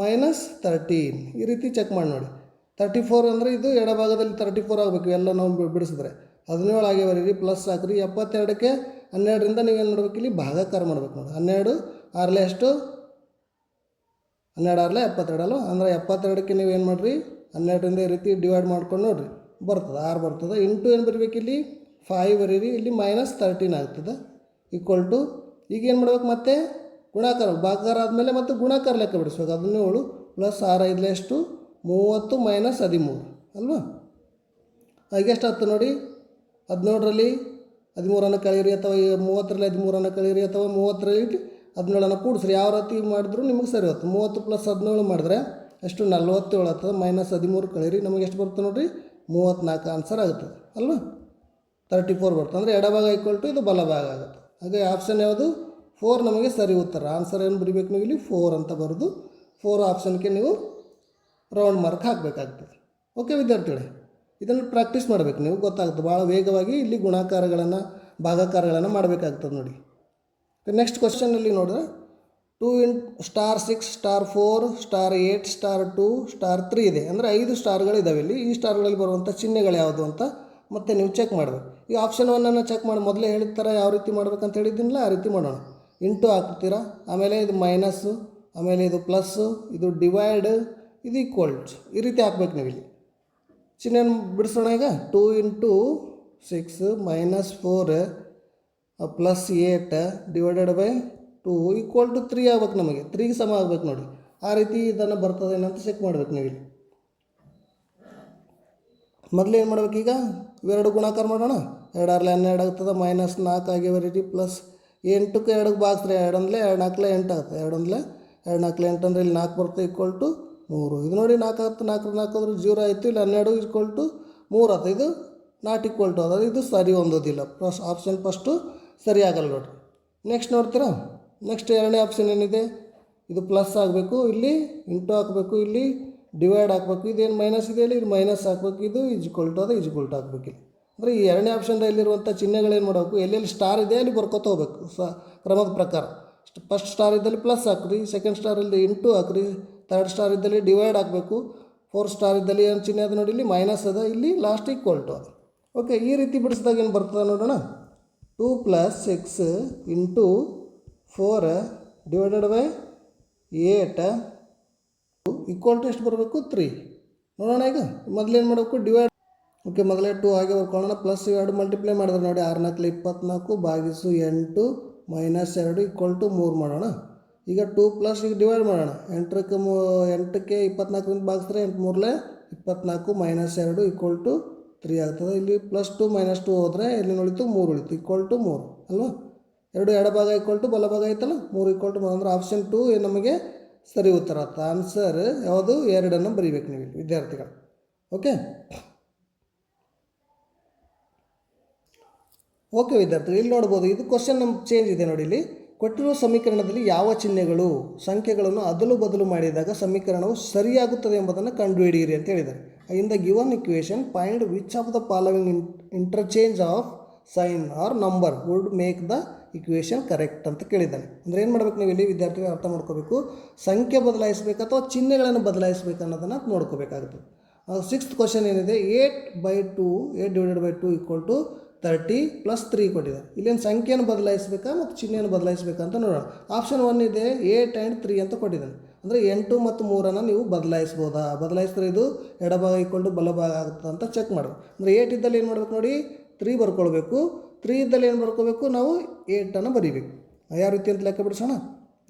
minus thirteen ಈ ರೀತಿ ಚೆಕ್ ಮಾಡಿ ನೋಡಿ. ತರ್ಟಿ ಫೋರ್ ಅಂದರೆ ಇದು ಎಡಭಾಗದಲ್ಲಿ ತರ್ಟಿ ಫೋರ್ ಆಗಬೇಕು ಎಲ್ಲ ನಾವು ಬಿಡಿಸಿದ್ರೆ. ಹದಿನೇಳು ಬರೀರಿ ಪ್ಲಸ್ ಹಾಕ್ರಿ, ಎಪ್ಪತ್ತೆರಡಕ್ಕೆ ಹನ್ನೆರಡರಿಂದ ನೀವೇನು ಮಾಡ್ಬೇಕು ಇಲ್ಲಿ? ಭಾಗಾಕಾರ ಮಾಡ್ಬೇಕು ನೋಡಿ. ಹನ್ನೆರಡು ಆರಲೆ ಎಷ್ಟು? ಹನ್ನೆರಡು ಆರಲೆ ಎಪ್ಪತ್ತೆರಡು ಅಲ್ವ? ಅಂದರೆ ಎಪ್ಪತ್ತೆರಡಕ್ಕೆ ನೀವು ಏನು ಮಾಡಿರಿ? ಹನ್ನೆರಡರಿಂದ ಈ ರೀತಿ ಡಿವೈಡ್ ಮಾಡ್ಕೊಂಡು ನೋಡಿರಿ. ಬರ್ತದೆ, ಆರು ಬರ್ತದೆ. ಇಂಟು ಏನು ಬರಬೇಕು ಇಲ್ಲಿ? ಫೈವ್ ಬರೀರಿ, ಇಲ್ಲಿ ಮೈನಸ್ ತರ್ಟೀನ್ ಆಗ್ತದೆ. ಈಕ್ವಲ್ ಟು ಈಗ ಏನು ಮಾಡ್ಬೇಕು ಮತ್ತೆ? ಗುಣಾಕಾರ, ಭಾಗಾಕಾರ ಆದಮೇಲೆ ಮತ್ತೆ ಗುಣಾಕಾರ ಲೆಕ್ಕ ಬಿಡಿಸ್ಬೇಕು. ಹದಿನೇಳು ಪ್ಲಸ್ ಆರು ಐದಲೆ ಎಷ್ಟು? ಮೂವತ್ತು ಮೈನಸ್ ಹದಿಮೂರು, ಅಲ್ವಾ? ಈಗ ಎಷ್ಟು ಆಗ್ತದೆ ನೋಡಿ? ಹದಿನೇಳರಲ್ಲಿ ಹದಿಮೂರನ್ನು ಕಳೀರಿ ಅಥವಾ ಮೂವತ್ತರಲ್ಲಿ ಹದಿಮೂರನ್ನು ಕಳೀರಿ ಅಥವಾ ಮೂವತ್ತರಲ್ಲಿ ಹದಿನೇಳನ್ನು ಕೂಡಿಸ್ರಿ. ಯಾವ ರೀತಿ ಮಾಡಿದ್ರು ನಿಮಗೆ ಸರಿ ಹೋಗ್ತದೆ. ಮೂವತ್ತು ಪ್ಲಸ್ ಹದಿನೇಳು ಮಾಡಿದ್ರೆ ಎಷ್ಟು? ನಲ್ವತ್ತೇಳು ಆಗ್ತದೆ. ಮೈನಸ್ ಹದಿಮೂರು ಕಳೀರಿ ನಮಗೆ ಎಷ್ಟು ಬರ್ತದೆ ನೋಡಿರಿ? ಮೂವತ್ತ್ನಾಲ್ಕು ಆನ್ಸರ್ ಆಗುತ್ತೆ ಅಲ್ವಾ? ತರ್ಟಿ ಫೋರ್ ಬರ್ತದೆ ಅಂದರೆ ಎಡಭಾಗ ಈಕ್ವಲ್ ಟು ಇದು ಬಲಭಾಗ ಆಗುತ್ತೆ. ಹಾಗೆ ಆಪ್ಷನ್ ಯಾವುದು? ಫೋರ್ ನಮಗೆ ಸರಿ ಉತ್ತರ. ಆನ್ಸರ್ ಏನು ಬರಿಬೇಕು ನೀವು ಇಲ್ಲಿ? ಫೋರ್ ಅಂತ ಬರೆದು ಫೋರ್ ಆಪ್ಷನ್ಗೆ ನೀವು ರೌಂಡ್ ಮಾರ್ಕ್ ಹಾಕಬೇಕಾಗ್ತದೆ. ಓಕೆ ವಿದ್ಯಾರ್ಥಿಗಳೇ, ಇದನ್ನು ಪ್ರಾಕ್ಟೀಸ್ ಮಾಡಬೇಕು ನೀವು, ಗೊತ್ತಾಗುತ್ತೆ. ಭಾಳ ವೇಗವಾಗಿ ಇಲ್ಲಿ ಗುಣಾಕಾರಗಳನ್ನು, ಭಾಗಾಕಾರಗಳನ್ನು ಮಾಡಬೇಕಾಗ್ತದೆ ನೋಡಿ. ನೆಕ್ಸ್ಟ್ ಕ್ವಶನಲ್ಲಿ ನೋಡಿದ್ರೆ two in star six star four star eight star two star three ಇದೆ. ಅಂದರೆ ಐದು ಸ್ಟಾರ್ಗಳಿದ್ದಾವೆ ಇಲ್ಲಿ. ಈ ಸ್ಟಾರ್ಗಳಲ್ಲಿ ಬರುವಂಥ ಚಿಹ್ನೆಗಳು ಯಾವುದು ಅಂತ ಮತ್ತೆ ನೀವು ಚೆಕ್ ಮಾಡಬೇಕು. ಈ ಆಪ್ಷನ್ ಒನ್ನನ್ನು ಚೆಕ್ ಮಾಡಿ ಮೊದಲೇ ಹೇಳಿದ ಯಾವ ರೀತಿ ಮಾಡ್ಬೇಕಂತ ಹೇಳಿದ್ದೀನಲ್ಲ, ಆ ರೀತಿ ಮಾಡೋಣ. ಇಂಟು ಹಾಕ್ತೀರಾ? ಆಮೇಲೆ ಇದು ಮೈನಸ್ಸು ಆಮೇಲೆ ಇದು ಪ್ಲಸ್ಸು ಇದು ಡಿವೈಡ್ ಇದು ಈಕ್ವಲ್ಸ್ ಈ ರೀತಿ ಹಾಕ್ಬೇಕು ನಾವಿಲ್ಲಿ ಇಲ್ಲಿ. ಚಿಹ್ನೆ ಬಿಡಿಸೋಣ ಈಗ. Two into six minus four plus eight divided by two equal to three ಆಗ್ಬೇಕು ನಮಗೆ. ತ್ರೀಗೆ ಸಮ ಆಗ್ಬೇಕು ನೋಡಿ. ಆ ರೀತಿ ಇದನ್ನು ಬರ್ತದೆ ಏನಂತ ಚೆಕ್ ಮಾಡ್ಬೇಕು ನೀವು ಇಲ್ಲಿ. ಮೊದಲು ಏನು ಮಾಡ್ಬೇಕು ಈಗ? ಇವೆರಡು ಗುಣಾಕಾರ ಮಾಡೋಣ. ಎರಡರಲ್ಲಿ ಹನ್ನೆರಡು ಆಗ್ತದೆ. ಮೈನಸ್ ನಾಲ್ಕು ಆಗಿ ವೆರೈಟಿ ಪ್ಲಸ್ ಎಂಟಕ್ಕೆ ಎರಡಕ್ಕೆ ಬಾಕ್ಸ್ರಿ ಎರಡು ಒಂದಲೇ ಎರಡು ನಾಲ್ಕಲೆ ಎಂಟು ಆಗ್ತದೆ. ಎರಡು ಒಂದಲೇ ಎರಡು ನಾಲ್ಕಲೆ ಎಂಟು ಅಂದರೆ ಇಲ್ಲಿ ನಾಲ್ಕು ಬರ್ತದೆ ಈಕ್ವಲ್ ಟು ಮೂರು. ಇದು ನೋಡಿ ನಾಲ್ಕು ಹತ್ತು, ನಾಲ್ಕು ನಾಲ್ಕು ಅಂದ್ರೆ ಜೀರೋ ಆಯಿತು, ಇಲ್ಲಿ ಹನ್ನೆರಡು ಈಕ್ವಲ್ ಟು ಮೂರು. ಆಯ್ತು ಇದು ನಾಟ್ ಈಕ್ವಲ್ ಟು ಅದ ಇದು ಸರಿ ಹೊಂದೋದಿಲ್ಲ ಫಸ್ಟ್ ಆಪ್ಷನ್ ಫಸ್ಟು ಸರಿ ಆಗಲ್ಲ ನೋಡಿರಿ. ನೆಕ್ಸ್ಟ್ ನೋಡ್ತೀರಾ? ನೆಕ್ಸ್ಟ್ ಎರಡನೇ ಆಪ್ಷನ್ ಏನಿದೆ? ಇದು ಪ್ಲಸ್ ಆಗಬೇಕು, ಇಲ್ಲಿ ಇಂಟು ಹಾಕಬೇಕು, ಇಲ್ಲಿ ಡಿವೈಡ್ ಹಾಕಬೇಕು. ಇದೇನು ಮೈನಸ್ ಇದೆ ಇಲ್ಲಿ ಇದು ಮೈನಸ್ ಹಾಕಬೇಕು. ಇದು ಇಜ್ಕೊಲ್ ಟು ಅದು ಇಜ್ಕೊಲ್ ಟು ಹಾಕ್ಬೇಕು ಇಲ್ಲಿ ಅಂದರೆ ಈ ಎರಡನೇ ಆಪ್ಷನ್ದಲ್ಲಿರುವಂಥ ಚಿಹ್ನೆಗಳೇನು ಮಾಡಬೇಕು? ಎಲ್ಲೆಲ್ಲಿ ಸ್ಟಾರ್ ಇದೆ ಅಲ್ಲಿ ಬರ್ಕೋತ ಹೋಗ್ಬೇಕು. ಸ ಕ್ರಮದ ಪ್ರಕಾರ. ಫಸ್ಟ್ ಸ್ಟಾರ್ ಇದ್ದಲ್ಲಿ ಪ್ಲಸ್ ಹಾಕ್ರಿ ಸೆಕೆಂಡ್ ಸ್ಟಾರ್ ಇದ್ದಲ್ಲಿ ಇಂಟು ಹಾಕ್ರಿ ತರ್ಡ್ ಸ್ಟಾರ್ ಇದ್ದಲ್ಲಿ ಡಿವೈಡ್ ಆಗಬೇಕು ಫೋರ್ ಸ್ಟಾರ್ ಇದ್ದಲ್ಲಿ ಏನು ಚಿಹ್ನೆ ಅದು ನೋಡಿ, ಇಲ್ಲಿ ಮೈನಸ್ ಅದ, ಇಲ್ಲಿ ಲಾಸ್ಟ್ ಈಕ್ವಲ್ ಟು ಅದು. ಓಕೆ ಈ ರೀತಿ ಬಿಡಿಸಿದಾಗ ಏನು ಬರ್ತದೆ ನೋಡೋಣ. Two plus six into four divided by eight equal to ಎಷ್ಟು ಬರಬೇಕು? ತ್ರೀ ನೋಡೋಣ ಈಗ. ಮೊದಲೇನು ಮಾಡಬೇಕು? ಡಿವೈಡ್ ಓಕೆ ಮೊದಲೇ ಟೂ ಹಾಗೆ ಬರ್ಕೊಳ್ಳೋಣ. ಪ್ಲಸ್ ಎರಡು ಮಲ್ಟಿಪ್ಲೈ ಮಾಡಿದ್ರೆ ನೋಡಿ ಆರು ನಾಲ್ಕು ಇಪ್ಪತ್ನಾಲ್ಕು ಭಾಗಿಸು ಎಂಟು ಮೈನಸ್ ಎರಡು ಈಕ್ವಲ್ ಟು ಮೂರು ಮಾಡೋಣ. ಈಗ ಟೂ ಪ್ಲಸ್ ಈಗ ಡಿವೈಡ್ ಮಾಡೋಣ. ಎಂಟಕ್ಕೆ ಮೂ, ಎಂಟಕ್ಕೆ ಇಪ್ಪತ್ನಾಲ್ಕರಿಂದ ಭಾಗಿಸಿದ್ರೆ ಎಂಟು ಮೂರಲೆ ಇಪ್ಪತ್ನಾಲ್ಕು ಮೈನಸ್ ಎರಡು ಈಕ್ವಲ್ ಟು ತ್ರೀ ಆಗ್ತದೆ. ಇಲ್ಲಿ ಪ್ಲಸ್ ಟು ಮೈನಸ್ ಟು ಹೋದರೆ ಇಲ್ಲಿ ಉಳಿತು? ಮೂರು ಉಳಿತು. ಈಕ್ವಲ್ ಟು ಮೂರು. ಅಲ್ವಾ? ಎರಡು ಎಡಭಾಗ ಈಕ್ವಲ್ ಟು ಬಲಭಾಗ ಐತಲ್ಲ? ಮೂರು ಈಕ್ವಲ್ ಟು ಮೂರು. ಅಂದ್ರೆ ಆಪ್ಷನ್ ಟು ನಮಗೆ ಸರಿ ಉತ್ತರ ಆಗ್ತದೆ. ಆನ್ಸರ್ ಯಾವುದು? ಎರಡನ್ನು ಬರೀಬೇಕು ನೀವು ವಿದ್ಯಾರ್ಥಿಗಳು. ಓಕೆ ಓಕೆ ವಿದ್ಯಾರ್ಥಿಗಳು. ಇಲ್ಲಿ ನೋಡ್ಬೋದು. ಇದು ಕ್ವಶನ್ ನಮ್ಗೆ ಚೇಂಜ್ ಇದೆ ನೋಡಿ ಇಲ್ಲಿ. ಕೊಟ್ಟಿರುವ ಸಮೀಕರಣದಲ್ಲಿ ಯಾವ ಚಿಹ್ನೆಗಳು, ಸಂಖ್ಯೆಗಳನ್ನು ಅದಲು ಬದಲು ಮಾಡಿದಾಗ ಸಮೀಕರಣವು ಸರಿಯಾಗುತ್ತದೆ ಎಂಬುದನ್ನು ಕಂಡುಹಿಡಿಯಿರಿ ಅಂತ ಹೇಳಿದ್ದಾರೆ. ಇಂದ given equation find which of the following in interchange of sign or number would make the equation correct ಅಂತ ಕೇಳಿದ್ದಾನೆ. ಅಂದರೆ ಏನು ಮಾಡಬೇಕು ನೀವು ಇಲ್ಲಿ ವಿದ್ಯಾರ್ಥಿಗಳು ಅರ್ಥ ಮಾಡ್ಕೋಬೇಕು? ಸಂಖ್ಯೆ ಬದಲಾಯಿಸಬೇಕು ಅಥವಾ ಚಿಹ್ನೆಗಳನ್ನು ಬದಲಾಯಿಸಬೇಕು ಅನ್ನೋದನ್ನು ನೋಡ್ಕೋಬೇಕಾಗುತ್ತೆ. ಸಿಕ್ಸ್ತ್ ಕ್ವಶನ್ ಏನಿದೆ? Eight by two eight divided by two equal to thirty plus three ಕೊಟ್ಟಿದ್ದಾರೆ ಇಲ್ಲೇನು ಸಂಖ್ಯೆಯನ್ನು ಬದಲಾಯಿಸಬೇಕಾ ಮತ್ತು ಚಿಹ್ನೆಯನ್ನು ಬದಲಾಯಿಸಬೇಕಾ ಅಂತ ನೋಡೋಣ. ಆಪ್ಷನ್ ಒನ್ ಇದೆ ಏಟ್ ಆ್ಯಂಡ್ ತ್ರೀ ಅಂತ ಕೊಟ್ಟಿದ್ದಾನೆ. ಅಂದರೆ ಎಂಟು ಮತ್ತು ಮೂರನ್ನು ನೀವು ಬದಲಾಯಿಸ್ಬೋದಾ? ಬದಲಾಯಿಸಿದ್ರೆ ಇದು ಎಡಭಾಗ ಇಕ್ಕೊಂಡು ಬಲಭಾಗ ಆಗುತ್ತೆ ಅಂತ ಚೆಕ್ ಮಾಡೋದು ಅಂದರೆ ಏಟ್ ಇದ್ದಲ್ಲಿ ಏನು ಮಾಡಬೇಕು ನೋಡಿ? ತ್ರೀ ಬರ್ಕೊಳ್ಬೇಕು. ತ್ರೀ ಇದ್ದಲ್ಲಿ ಏನು ಬರ್ಕೋಬೇಕು ನಾವು ಏಟನ್ನು ಬರೀಬೇಕು. ಯಾವ ರೀತಿ ಅಂತ ಲೆಕ್ಕ ಬಿಡಿಸೋಣ?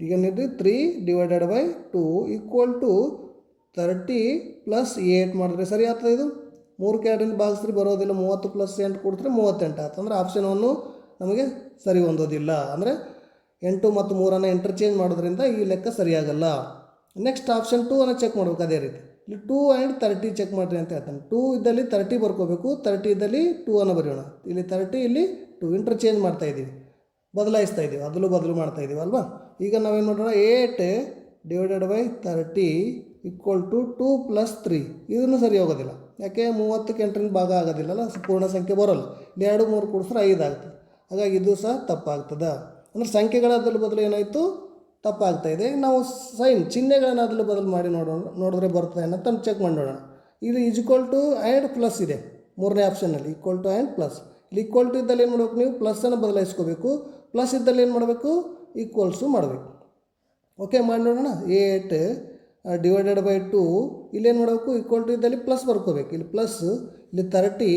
ಈಗ ಏನಿದೆ three divided by two equal to thirty plus eight ಮಾಡಿದ್ರೆ ಸರಿ ಆಗ್ತದೆ ಇದು? ಮೂರು ಎರಡರಿಂದ ಭಾಗಿಸ್ರಿ ಬರೋದಿಲ್ಲ, ಮೂವತ್ತು ಪ್ಲಸ್ ಎಂಟು ಕೊಡ್ತಾರೆ ಮೂವತ್ತೆಂಟು ಆಯ್ತು. ಅಂದರೆ ಆಪ್ಷನ್ ಒನ್ನು ನಮಗೆ ಸರಿ ಹೊಂದೋದಿಲ್ಲ. ಅಂದರೆ ಎಂಟು ಮತ್ತು ಮೂರನ್ನು ಇಂಟರ್ಚೇಂಜ್ ಮಾಡೋದ್ರಿಂದ ಈ ಲೆಕ್ಕ ಸರಿಯಾಗಲ್ಲ. ನೆಕ್ಸ್ಟ್ ಆಪ್ಷನ್ ಟೂ ಅನ್ನು ಚೆಕ್ ಮಾಡ್ಬೇಕು ಅದೇ ರೀತಿ. ಇಲ್ಲಿ ಟೂ ಆ್ಯಂಡ್ ತರ್ಟಿ ಚೆಕ್ ಮಾಡಿರಿ ಅಂತ ಹೇಳ್ತಾನೆ. ಟೂ ಇದ್ದಲ್ಲಿ ತರ್ಟಿ ಬರ್ಕೋಬೇಕು ತರ್ಟಿ ಇದ್ದಲ್ಲಿ ಟೂ ಅನ್ನು ಬರೆಯೋಣ. ಇಲ್ಲಿ ತರ್ಟಿ ಇಲ್ಲಿ ಟೂ ಇಂಟರ್ಚೇಂಜ್ ಮಾಡ್ತಾ ಇದ್ದೀವಿ. ಬದಲಾಯಿಸ್ತಾ ಇದ್ದೀವಿ ಅದಲು ಬದಲು ಮಾಡ್ತಾ ಇದ್ದೀವಿ ಅಲ್ವಾ? ಈಗ ನಾವೇನು ಮಾಡೋಣ? Eight divided by thirty equal to two plus three ಇದನ್ನು ಸರಿ ಹೋಗೋದಿಲ್ಲ. ಯಾಕೆ ಮೂವತ್ತಕ್ಕೆ ಎಂಟರಿಂದ ಭಾಗ ಆಗೋದಿಲ್ಲಲ್ಲ ಪೂರ್ಣ ಸಂಖ್ಯೆ ಬರೋಲ್ಲ. ಎರಡು, ಮೂರು ಕೂಡಿಸ್ರೆ ಐದು ಆಗ್ತದೆ. ಹಾಗಾಗಿ ಇದು ಸಹ ತಪ್ಪಾಗ್ತದೆ. ಅಂದರೆ ಸಂಖ್ಯೆಗಳ ಅದಲು ಬದಲು ಏನಾಯಿತು? ತಪ್ಪಾಗ್ತಾ ಇದೆ. ನಾವು ಸೈನ್ ಚಿಹ್ನೆಗಳನ್ನು ಅದ್ರಲ್ಲಿ ಬದಲು ಮಾಡಿ ನೋಡೋಣ ನೋಡಿದ್ರೆ ಬರ್ತದೆ ಅನ್ನೋ ಚೆಕ್ ಮಾಡಿ ನೋಡೋಣ. ಇದು ಈಕ್ವಲ್ ಟು ಆ್ಯಂಡ್ ಪ್ಲಸ್ ಇದೆ. ಮೂರನೇ ಆಪ್ಷನಲ್ಲಿ ಈಕ್ವಲ್ ಟು ಆ್ಯಂಡ್ ಪ್ಲಸ್ ಇಲ್ಲಿ ಈಕ್ವಲ್ ಟು ಇದ್ದಲ್ಲಿ ಏನು ಮಾಡಬೇಕು ನೀವು? ಪ್ಲಸ್ಸನ್ನು ಬದಲಾಯಿಸ್ಕೋಬೇಕು. ಪ್ಲಸ್ ಇದ್ದಲ್ಲಿ ಏನು ಮಾಡಬೇಕು? ಈಕ್ವಲ್ಸು ಮಾಡಬೇಕು. ಓಕೆ ಮಾಡಿ ನೋಡೋಣ. ಏಟ್ ಡಿವೈಡೆಡ್ ಬೈ ಟು ಇಲ್ಲೇನು ಮಾಡಬೇಕು? ಈಕ್ವಲ್ ಟು ಇದ್ದಲ್ಲಿ ಪ್ಲಸ್ ಬರ್ಕೋಬೇಕು. ಇಲ್ಲಿ ಪ್ಲಸ್ ಇಲ್ಲಿ ತರ್ಟಿ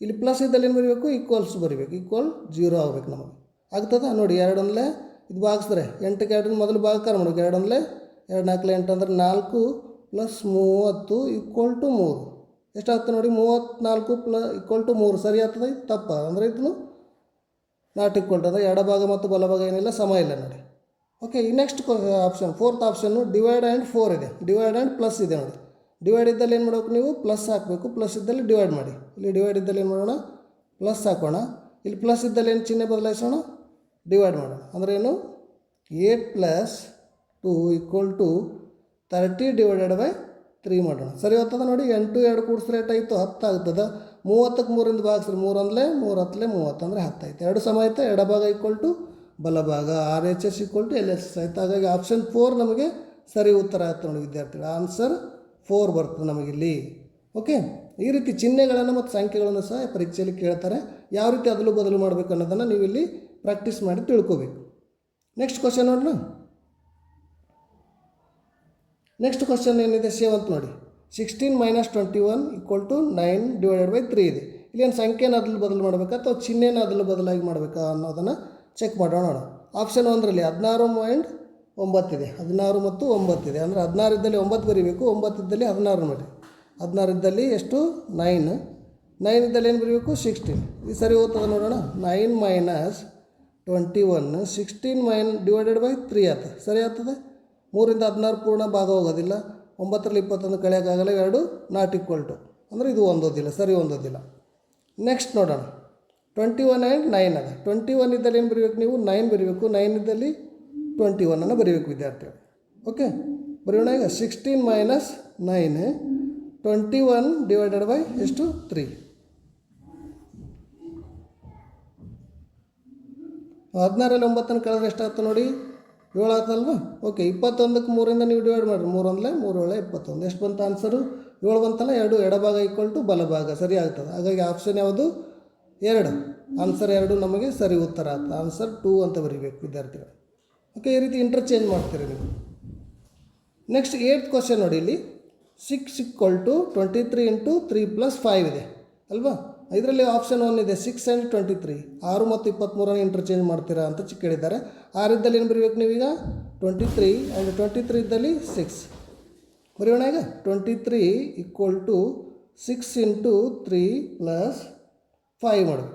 ಇಲ್ಲಿ ಪ್ಲಸ್ ಇದ್ದಲ್ಲಿ ಏನು ಬರೀಬೇಕು? ಈಕ್ವಲ್ಸ್ ಬರೀಬೇಕು. ಈಕ್ವಲ್ ಜೀರೋ ಆಗ್ಬೇಕು ನಮಗೆ. ಆಗ್ತದ? ನೋಡಿ, ಎರಡೊಂದಲೇ ಇದು ಭಾಗಿಸಿದ್ರೆ ಎಂಟಕ್ಕೆ ಎರಡರಿಂದ ಮೊದಲು ಭಾಗಕಾರ ಮಾಡಬೇಕು. ಎರಡೊಂದಲೇ ಎರಡು ನಾಲ್ಕು ಎಂಟು ಅಂದ್ರೆ ನಾಲ್ಕು ಪ್ಲಸ್ ಮೂವತ್ತು ಈಕ್ವಲ್ ಟು ಮೂರು. ಎಷ್ಟಾಗ್ತದೆ ನೋಡಿ? ಮೂವತ್ತ್ನಾಲ್ಕು ಪ್ಲ ಈಕ್ವಲ್ ಟು ಮೂರು. ಸರಿ ಆಗ್ತದೆ? ತಪ್ಪ. ಅಂದರೆ ಇದನ್ನು ನಾಟ್ ಈಕ್ವಲ್ ಟು ಅಂದರೆ ಎಡಭಾಗ ಮತ್ತು ಬಲಭಾಗ ಏನಿಲ್ಲ, ಸಮ ಇಲ್ಲ ನೋಡಿ. ಓಕೆ ಈ ನೆಕ್ಸ್ಟ್ ಆಪ್ಷನ್ ಫೋರ್ತ್ ಆಪ್ಷನ್ನು ಡಿವೈಡ್ ಆ್ಯಂಡ್ ಫೋರ್ ಇದೆ. ಡಿವೈಡ್ ಆ್ಯಂಡ್ ಪ್ಲಸ್ ಇದೆ ನೋಡಿ. ಡಿವೈಡ್ ಇದ್ದಲ್ಲಿ ಏನು ಮಾಡಬೇಕು ನೀವು? ಪ್ಲಸ್ ಹಾಕಬೇಕು. ಪ್ಲಸ್ ಇದ್ದಲ್ಲಿ ಡಿವೈಡ್ ಮಾಡಿ. ಇಲ್ಲಿ ಡಿವೈಡ್ ಇದ್ದಲ್ಲಿ ಏನು ಮಾಡೋಣ? ಪ್ಲಸ್ ಹಾಕೋಣ. ಇಲ್ಲಿ ಪ್ಲಸ್ ಇದ್ದಲ್ಲಿ ಏನು ಚಿಹ್ನೆ ಬದಲಾಯಿಸೋಣ? ಡಿವೈಡ್ ಮಾಡೋಣ. ಅಂದರೆ ಏನು? Eight plus two equal to thirty divided by three ಮಾಡೋಣ. ಸರಿ ಹೋಗ್ತದೆ ನೋಡಿ. ಎಂಟು ಎರಡು ಕೂಡಿಸ್ರೆ ಏಟಾಯಿತು ಹತ್ತು ಆಗ್ತದೆ. ಮೂವತ್ತಕ್ಕೆ ಮೂರಿಂದ ಭಾಗಿಸ್ರಿ ಮೂರು ಮೂರು ಹತ್ತಲೇ ಮೂವತ್ತು ಅಂದರೆ ಹತ್ತಾಯ್ತು ಎರಡು ಸಮ ಆಯ್ತು? ಎಡಭಾಗ equal to ಬಲಭಾಗ R H S equal to L S ಆಯ್ತು, ಹಾಗಾಗಿ ಆಪ್ಷನ್ ಫೋರ್ ನಮಗೆ ಸರಿ ಉತ್ತರ ಆಯ್ತು ನೋಡಿ ವಿದ್ಯಾರ್ಥಿಗಳು. ಆನ್ಸರ್ ಫೋರ್ ಬರ್ತದೆ ನಮಗಿಲ್ಲಿ. ಓಕೆ ಈ ರೀತಿ ಚಿಹ್ನೆಗಳನ್ನು ಮತ್ತು ಸಂಖ್ಯೆಗಳನ್ನು ಸಹ ಪರೀಕ್ಷೆಯಲ್ಲಿ ಕೇಳ್ತಾರೆ. ಯಾವ ರೀತಿ ಅದಲು ಬದಲು ಮಾಡಬೇಕು ಅನ್ನೋದನ್ನು ನೀವು ಇಲ್ಲಿ ಪ್ರಾಕ್ಟೀಸ್ ಮಾಡಿ ತಿಳ್ಕೊಬೇಕು. ನೆಕ್ಸ್ಟ್ ಕ್ವಶನ್ ನೋಡೋಣ. ನೆಕ್ಸ್ಟ್ ಕ್ವಶನ್ ಏನಿದೆ? ಸೇವಂತ್ ನೋಡಿ. Sixteen minus twenty one equal to nine divided by three ಇದೆ ಇಲ್ಲೇನು ಸಂಖ್ಯೆನ ಅದಲು ಬದಲು ಮಾಡಬೇಕಾ ಅಥವಾ ಚಿಹ್ನೆನ ಅದಲು ಬದಲಾಗಿ ಮಾಡಬೇಕಾ ಅನ್ನೋದನ್ನು ಚೆಕ್ ಮಾಡೋಣ ಆಪ್ಷನ್ ಒಂದರಲ್ಲಿ ಹದಿನಾರು ಆ್ಯಂಡ್ ಒಂಬತ್ತಿದೆ ಹದಿನಾರು ಮತ್ತು ಒಂಬತ್ತಿದೆ ಅಂದರೆ ಹದಿನಾರಿದ್ದಲ್ಲಿ ಒಂಬತ್ತು ಬರೀಬೇಕು ಒಂಬತ್ತಿದ್ದಲ್ಲಿ ಹದಿನಾರು ನೋಡಿ. ಹದಿನಾರಿದ್ದಲ್ಲಿ ಎಷ್ಟು? ನೈನ್ ನೈನ್ ಇದ್ದಲ್ಲಿ ಏನು ಬರೀಬೇಕು? ಸಿಕ್ಸ್ಟೀನ್ ಇದು ಸರಿ ಹೋಗ್ತದೆ ನೋಡೋಣ. Nine minus twenty one sixteen minus divided by three ಆಗ್ತದೆ ಸರಿ ಆಗ್ತದೆ? ಮೂರಿಂದ ಹದಿನಾರು ಪೂರ್ಣ ಭಾಗ ಹೋಗೋದಿಲ್ಲ. ಒಂಬತ್ತರಲ್ಲಿ ಇಪ್ಪತ್ತೊಂದು ಕಳೆಯೋಕ್ಕಾಗಲ್ಲ. ಎರಡು ನಾಟ್ ಈಕ್ವಲ್ ಟು ಅಂದರೆ ಇದು ಹೊಂದೋದಿಲ್ಲ ಸರಿ ಹೊಂದೋದಿಲ್ಲ ನೆಕ್ಸ್ಟ್ ನೋಡೋಣ. ಟ್ವೆಂಟಿ ಒನ್ ಆ್ಯಂಡ್ ನೈನ್ ಅದ. ಟ್ವೆಂಟಿ ಒನ್ ಇದ್ದಲ್ಲಿ ಏನು ಬರೀಬೇಕು ನೀವು? ನೈನ್ ಬರೀಬೇಕು. ನೈನ್ ಇದ್ದಲ್ಲಿ ಟ್ವೆಂಟಿ ಒನ್ನನ್ನು ಬರೀಬೇಕು ವಿದ್ಯಾರ್ಥಿಗಳು ಓಕೆ ಬರೆಯೋಣ ಈಗ. Sixteen minus nine twenty one divided by ಎಷ್ಟು? ತ್ರೀ ಹದಿನಾರಲ್ಲಿ ಒಂಬತ್ತನ್ನು ಕಳೆದ್ರೆ ಎಷ್ಟಾಗ್ತದೆ ನೋಡಿ? ಏಳು ಆಯ್ತಲ್ವ ಓಕೆ ಇಪ್ಪತ್ತೊಂದಕ್ಕೆ ಮೂರಿಂದ ನೀವು ಡಿವೈಡ್ ಮಾಡಿರಿ ಮೂರೊಂದಲೇ ಮೂರು ಏಳು ಇಪ್ಪತ್ತೊಂದು. ಎಷ್ಟು ಬಂತ ಆನ್ಸರು ಏಳು ಬಂತಲ್ಲ? ಎರಡು. ಎಡಭಾಗ ಈಕ್ವಲ್ ಟು ಬಲಭಾಗ. ಸರಿ ಆಗ್ತದೆ. ಹಾಗಾಗಿ ಆಪ್ಷನ್ ಯಾವುದು? ಎರಡು. ಆನ್ಸರ್ ಎರಡು ನಮಗೆ ಸರಿ ಉತ್ತರ ಅಂತ ಆನ್ಸರ್ ಟೂ ಅಂತ ಬರೀಬೇಕು, ವಿದ್ಯಾರ್ಥಿಗಳು. ಓಕೆ ಈ ರೀತಿ ಇಂಟರ್ಚೇಂಜ್ ಮಾಡ್ತೀರಿ ನೀವು. ನೆಕ್ಸ್ಟ್ ಏಯ್ತ್ ಕ್ವಶನ್ ನೋಡಿ ಇಲ್ಲಿ. Six equal to twenty three into three plus five ಇದೆ. ಅಲ್ವಾ? ಇದರಲ್ಲಿ ಆಪ್ಷನ್ ಒನ್ ಇದೆ ಸಿಕ್ಸ್ ಆ್ಯಂಡ್ ಟ್ವೆಂಟಿ ತ್ರೀ ಆರು ಮತ್ತು ಇಪ್ಪತ್ತ್ಮೂರನ್ನು ಇಂಟರ್ಚೇಂಜ್ ಮಾಡ್ತೀರಾ ಅಂತ ಚಿಕ್ಕ ಹೇಳಿದ್ದಾರೆ ಆರಿದ್ದಲ್ಲಿ ಏನು ಬರೀಬೇಕು ನೀವೀಗ? Twenty three and twenty three ಇದ್ದಲ್ಲಿ ಸಿಕ್ಸ್ ಬರೆಯೋಣ ಈಗ. Twenty three equal to six into three plus five ಮಾಡಬೇಕು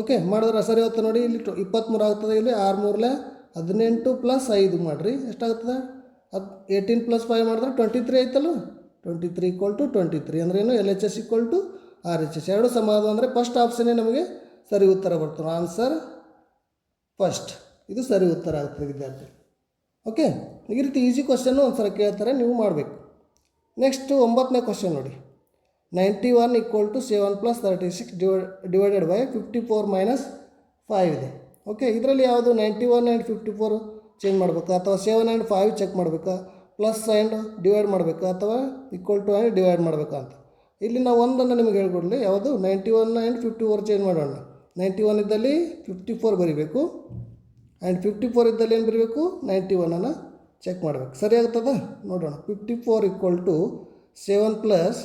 ಓಕೆ ಮಾಡಿದ್ರೆ ಸರಿ ಹೋಗ್ತದೆ ನೋಡಿ, ಇಲ್ಲಿ ಟು ಇಪ್ಪತ್ತ್ಮೂರು ಆಗ್ತದೆ ಇಲ್ಲಿ ಆರು ಮೂರಲೆ ಹದಿನೆಂಟು ಪ್ಲಸ್ ಐದು ಮಾಡಿರಿ. ಎಷ್ಟಾಗ್ತದೆ? ಅದು ಏಯ್ಟೀನ್ ಪ್ಲಸ್ ಫೈವ್ ಮಾಡಿದ್ರೆ ಟ್ವೆಂಟಿ ತ್ರೀ ಆಯ್ತಲ್ಲ? Twenty three equal to twenty three ಅಂದರೆ ಏನು? L H S equal to R H S ಎರಡು ಸಮಾಧ ಅಂದರೆ ಫಸ್ಟ್ ಆಪ್ಷನ್ನೇ ನಮಗೆ ಸರಿ ಉತ್ತರ ಬರ್ತದೆ. ಆನ್ಸರ್ ಫಸ್ಟ್ ಇದು ಸರಿ ಉತ್ತರ ಆಗ್ತದೆ, ವಿದ್ಯಾರ್ಥಿ. ಓಕೆ ಈ ರೀತಿ ಈಸಿ ಕ್ವಶನ್ನು ಒಂದು ಸಲ ಕೇಳ್ತಾರೆ, ನೀವು ಮಾಡಬೇಕು. ನೆಕ್ಸ್ಟು ಒಂಬತ್ತನೇ ಕ್ವಶನ್ ನೋಡಿ. Ninety one equal to seven plus thirty six D Y divided by fifty four minus five ಇದೆ. ಓಕೆ ಇದರಲ್ಲಿ ಯಾವುದು ninety one and fifty four change ಮಾಡಬೇಕಾ? ಅಥವಾ ಸೆವೆನ್ ಆ್ಯಂಡ್ ಫೈವ್ ಚೆಕ್ ಮಾಡಬೇಕಾ? ಪ್ಲಸ್ ಆ್ಯಂಡ್ ಡಿವೈಡ್ ಮಾಡಬೇಕಾ? ಅಥವಾ ಈಕ್ವಲ್ ಟು ಆ್ಯಂಡ್ ಡಿವೈಡ್ ಮಾಡಬೇಕಾ ಅಂತ. ಇಲ್ಲಿ ನಾವು ಒಂದನ್ನು ನಿಮಗೆ ಹೇಳ್ಕೊಡ್ಲಿ. ಯಾವುದು? Ninety one and fifty four change ಮಾಡೋಣ. ನೈಂಟಿ ಒನ್ ಇದ್ದಲ್ಲಿ ಫಿಫ್ಟಿ ಫೋರ್ ಬರೀಬೇಕು. ಆ್ಯಂಡ್ ಫಿಫ್ಟಿ ಫೋರ್ ಇದ್ದಲ್ಲಿ ಏನು ಬರೀಬೇಕು? ನೈಂಟಿ ಒನ್ನನ್ನು ಚೆಕ್ ಮಾಡಬೇಕು. ಸರಿ ಆಗ್ತದ? ನೋಡೋಣ. Fifty four equal to seven plus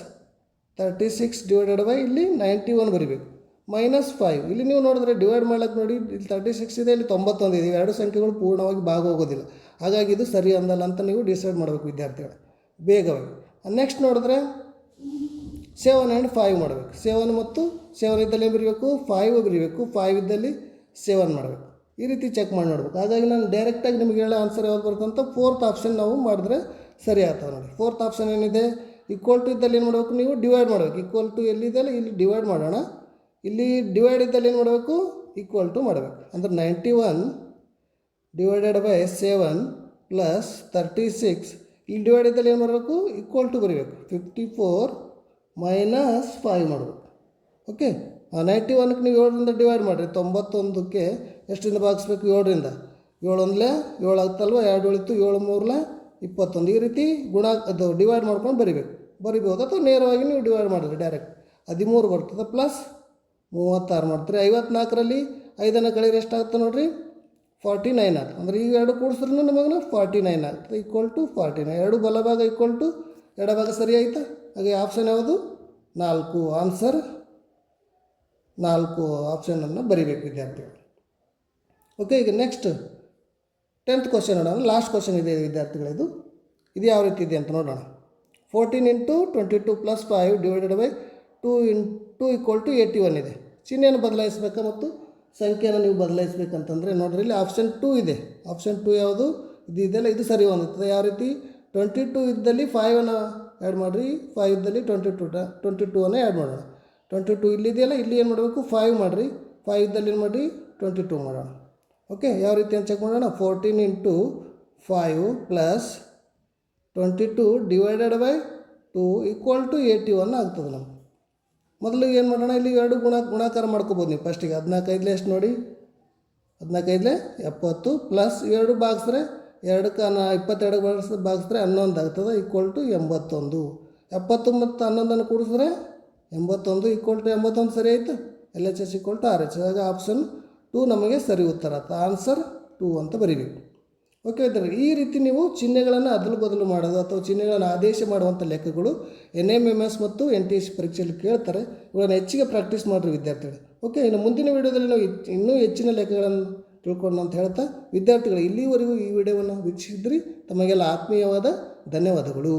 thirty six divided by ಇಲ್ಲಿ ನೈಂಟಿ ಒನ್ ಬರಿಬೇಕು. ಮೈನಸ್ ಫೈವ್ ಇಲ್ಲಿ ನೀವು ನೋಡಿದ್ರೆ ಡಿವೈಡ್ ಮಾಡ್ಲಿಕ್ಕೆ ನೋಡಿ, ಇಲ್ಲಿ ತರ್ಟಿ ಸಿಕ್ಸ್ ಇದೆ, ಇಲ್ಲಿ ತೊಂಬತ್ತೊಂದು ಇದೆ. ಎರಡು ಸಂಖ್ಯೆಗಳು ಪೂರ್ಣವಾಗಿ ಭಾಗ ಹೋಗೋದಿಲ್ಲ ಹಾಗಾಗಿ ಇದು ಸರಿ ಅಂದಲ್ಲ ಅಂತ ನೀವು ಡಿಸೈಡ್ ಮಾಡಬೇಕು ವಿದ್ಯಾರ್ಥಿಗಳು. ಬೇಗವಾಗಿ ನೆಕ್ಸ್ಟ್ ನೋಡಿದ್ರೆ ಸೆವೆನ್ ಆ್ಯಂಡ್ ಫೈವ್ ಮಾಡಬೇಕು. ಸೆವೆನ್ ಮತ್ತು ಸೆವೆನ್ ಇದ್ದಲ್ಲಿ ಬರೀಬೇಕು? ಫೈವ್ ಬರೀಬೇಕು. ಫೈವ್ ಇದ್ದಲ್ಲಿ ಸೆವೆನ್ ಮಾಡಬೇಕು. ಈ ರೀತಿ ಚೆಕ್ ಮಾಡಿ ನೋಡ್ಬೇಕು. ಹಾಗಾಗಿ ನಾನು ಡೈರೆಕ್ಟಾಗಿ ನಿಮಗೆ ಹೇಳೋ ಆನ್ಸರ್ ಯಾವ್ದು ಬರುತ್ತಂತ ಫೋರ್ತ್ ಆಪ್ಷನ್ ನಾವು ಮಾಡಿದ್ರೆ ಸರಿ ಆಗ್ತದೆ ನೋಡಿ. ಫೋರ್ತ್ ಆಪ್ಷನ್ ಏನಿದೆ? ಈಕ್ವಲ್ ಟು ಇದ್ದಲ್ಲಿ ಏನು ಮಾಡಬೇಕು ನೀವು? ಡಿವೈಡ್ ಮಾಡಬೇಕು. ಈಕ್ವಲ್ ಟು ಎಲ್ಲಿದೆಯಲ್ಲ? ಇಲ್ಲಿ ಡಿವೈಡ್ ಮಾಡೋಣ. ಇಲ್ಲಿ ಡಿವೈಡ್ ಇದ್ದಲ್ಲಿ ಏನು ಮಾಡಬೇಕು? ಈಕ್ವಲ್ ಟು ಮಾಡಬೇಕು. ಅಂದರೆ ninety one divided by seven plus thirty six ಇಲ್ಲಿ ಡಿವೈಡ್ ಇದ್ದಲ್ಲಿ ಏನು ಮಾಡಬೇಕು? ಈಕ್ವಲ್ ಟು ಬರೀಬೇಕು. ಫಿಫ್ಟಿ ಫೋರ್ ಮೈನಸ್ ಫೈವ್ ಮಾಡಬೇಕು ಓಕೆ ನೈಂಟಿ ಒನ್ಗೆ ನೀವು ಏಳರಿಂದ ಡಿವೈಡ್ ಮಾಡಿರಿ. ತೊಂಬತ್ತೊಂದಕ್ಕೆ ಎಷ್ಟರಿಂದ ಭಾಗಿಸ್ಬೇಕು? ಏಳರಿಂದ. ಏಳೊಂದಲೇ ಏಳು ಆಗ್ತಲ್ವ? ಎರಡು ಉಳಿತು ಏಳು ಮೂರಲೆ ಇಪ್ಪತ್ತೊಂದು ಈ ರೀತಿ ಗುಣ, ಅದು ಡಿವೈಡ್ ಮಾಡ್ಕೊಂಡು ಬರಿಬೇಕು. ಬರಿಬೋದು ಅಥವಾ ನೇರವಾಗಿ ನೀವು ಡಿವೈಡ್ ಮಾಡ್ರಿ ಡೈರೆಕ್ಟ್ ಹದಿಮೂರು ಬರ್ತದೆ ಪ್ಲಸ್ ಮೂವತ್ತಾರು ಮಾಡ್ತೀರಿ. ಐವತ್ನಾಲ್ಕರಲ್ಲಿ ಐದನ್ನು ಕಳೆದ್ರೆ ಎಷ್ಟಾಗುತ್ತೆ ನೋಡಿರಿ? ಫಾರ್ಟಿ ನೈನ್ ಆಗ್ತದೆ ಅಂದರೆ ಈ ಎರಡು ಕೂಡಿಸಿದ್ರೂ ನಮಗೆ ಫಾರ್ಟಿ ನೈನ್ ಆಗ್ತದೆ. ಈಕ್ವಲ್ ಟು ಫಾರ್ಟಿ ನೈನ್ ಎರಡು ಬಲಭಾಗ ಈಕ್ವಲ್ ಟು ಎಡಭಾಗ ಸರಿ ಆಯಿತಾ? ಹಾಗೆ ಆಪ್ಷನ್ ಯಾವುದು? ನಾಲ್ಕು. ಆನ್ಸರ್ ನಾಲ್ಕು ಆಪ್ಷನನ್ನು ಬರಿಬೇಕು ವಿದ್ಯಾರ್ಥಿಗಳು. ಓಕೆ ಈಗ ನೆಕ್ಸ್ಟ್ ಟೆಂತ್ ಕ್ವಶನ್ ನೋಡೋಣ. ಲಾಸ್ಟ್ ಕ್ವಶನ್ ಇದೆ ವಿದ್ಯಾರ್ಥಿಗಳಿದು. ಇದು ಯಾವ ರೀತಿ ಇದೆ ಅಂತ ನೋಡೋಣ. Fourteen into twenty two plus five divided by two into equal to eighty one ಇದೆ. ಚಿಹ್ನೆಯನ್ನು ಬದಲಾಯಿಸಬೇಕಾ ಮತ್ತು ಸಂಖ್ಯೆಯನ್ನು ನೀವು ಬದಲಾಯಿಸಬೇಕಂತಂದರೆ ನೋಡ್ರಿ, ಇಲ್ಲಿ ಆಪ್ಷನ್ ಟೂ ಇದೆ. ಆಪ್ಷನ್ ಟೂ ಯಾವುದು? ಇದು ಇದೆಲ್ಲ ಇದು ಸರಿ ಹೊಂದುತ್ತದೆ ಯಾವ ರೀತಿ? ಟ್ವೆಂಟಿ ಟೂ ಇದ್ದಲ್ಲಿ ಫೈವನ್ನು ಆ್ಯಡ್ ಮಾಡಿರಿ. ಫೈವ್ ಇದ್ದಲ್ಲಿ ಟ್ವೆಂಟಿ ಟು ಟ್ವೆಂಟಿ ಟೂ ಅನ್ನು ಆ್ಯಡ್ ಮಾಡೋಣ. ಟ್ವೆಂಟಿ ಟು ಇಲ್ಲಿದೆಯಲ್ಲ ಇಲ್ಲಿ ಏನು ಮಾಡಬೇಕು? ಫೈವ್ ಮಾಡಿರಿ. ಫೈವ್ ಇದ್ದಲ್ಲಿ ಏನು ಮಾಡಿರಿ? ಟ್ವೆಂಟಿ ಟೂ ಮಾಡೋಣ. ಓಕೆ, ಯಾವ ರೀತಿ ಅಂತ ಚೆಕ್ ಮಾಡೋಣ. Fourteen into five plus twenty two divided by two equal to eighty one ಆಗ್ತದೆ ನಮ್ಗೆ. ಮೊದಲು ಏನು ಮಾಡೋಣ, ಇಲ್ಲಿ ಎರಡು ಗುಣ, ಗುಣಾಕಾರ ಮಾಡ್ಕೋಬೋದು ನೀವು. ಫಸ್ಟಿಗೆ ಹದಿನಾಲ್ಕೈದಲೇ ಎಷ್ಟು ನೋಡಿ? ಹದಿನಾಲ್ಕೈದಲೇ ಎಪ್ಪತ್ತು ಪ್ಲಸ್ ಎರಡು ಬಾಗಿಸ್ರೆ ಎರಡಕ್ಕೆ ನಾ ಇಪ್ಪತ್ತೆರಡು ಬಾಗಿಸ್ ಬಾಗಿಸ್ರೆ ಹನ್ನೊಂದು ಆಗ್ತದೆ ಈಕ್ವಲ್ ಟು ಎಂಬತ್ತೊಂದು. ಎಪ್ಪತ್ತು ಮತ್ತು ಹನ್ನೊಂದನ್ನು ಕೂಡಿಸಿದ್ರೆ ಎಂಬತ್ತೊಂದು ಈಕ್ವಲ್ ಟು ಎಂಬತ್ತೊಂದು ಸರಿ ಆಯಿತು. L H S equal to R H ಆಗ ಆಪ್ಷನ್ ಟೂ ನಮಗೆ ಸರಿ ಉತ್ತರ. ಆನ್ಸರ್ ಟೂ ಅಂತ ಬರೀಬೇಕು. ಓಕೆ ಇದ್ರೆ ಈ ರೀತಿ ನೀವು ಚಿಹ್ನೆಗಳನ್ನು ಅದಲು ಬದಲು ಮಾಡೋದು ಅಥವಾ ಚಿಹ್ನೆಗಳನ್ನು ಆದೇಶ ಮಾಡುವಂಥ ಲೆಕ್ಕಗಳು ಎನ್ ಎಂ ಎಂ ಎಸ್ ಮತ್ತು ಎನ್ ಟಿ ಎಸ್ ಪರೀಕ್ಷೆಯಲ್ಲಿ ಕೇಳ್ತಾರೆ. ಇವುಗಳನ್ನು ಹೆಚ್ಚಿಗೆ ಪ್ರಾಕ್ಟೀಸ್ ಮಾಡಿರಿ ವಿದ್ಯಾರ್ಥಿಗಳು. ಓಕೆ ಇನ್ನು ಮುಂದಿನ ವೀಡಿಯೋದಲ್ಲಿ ನಾವು ಇನ್ನೂ ಹೆಚ್ಚಿನ ಲೆಕ್ಕಗಳನ್ನು ತಿಳ್ಕೊಂಡು ಅಂತ ಹೇಳ್ತಾ ವಿದ್ಯಾರ್ಥಿಗಳು, ಇಲ್ಲಿವರೆಗೂ ಈ ವಿಡಿಯೋವನ್ನು ವೀಕ್ಷಿಸಿದ್ರಿ. ತಮಗೆಲ್ಲ ಆತ್ಮೀಯವಾದ ಧನ್ಯವಾದಗಳು.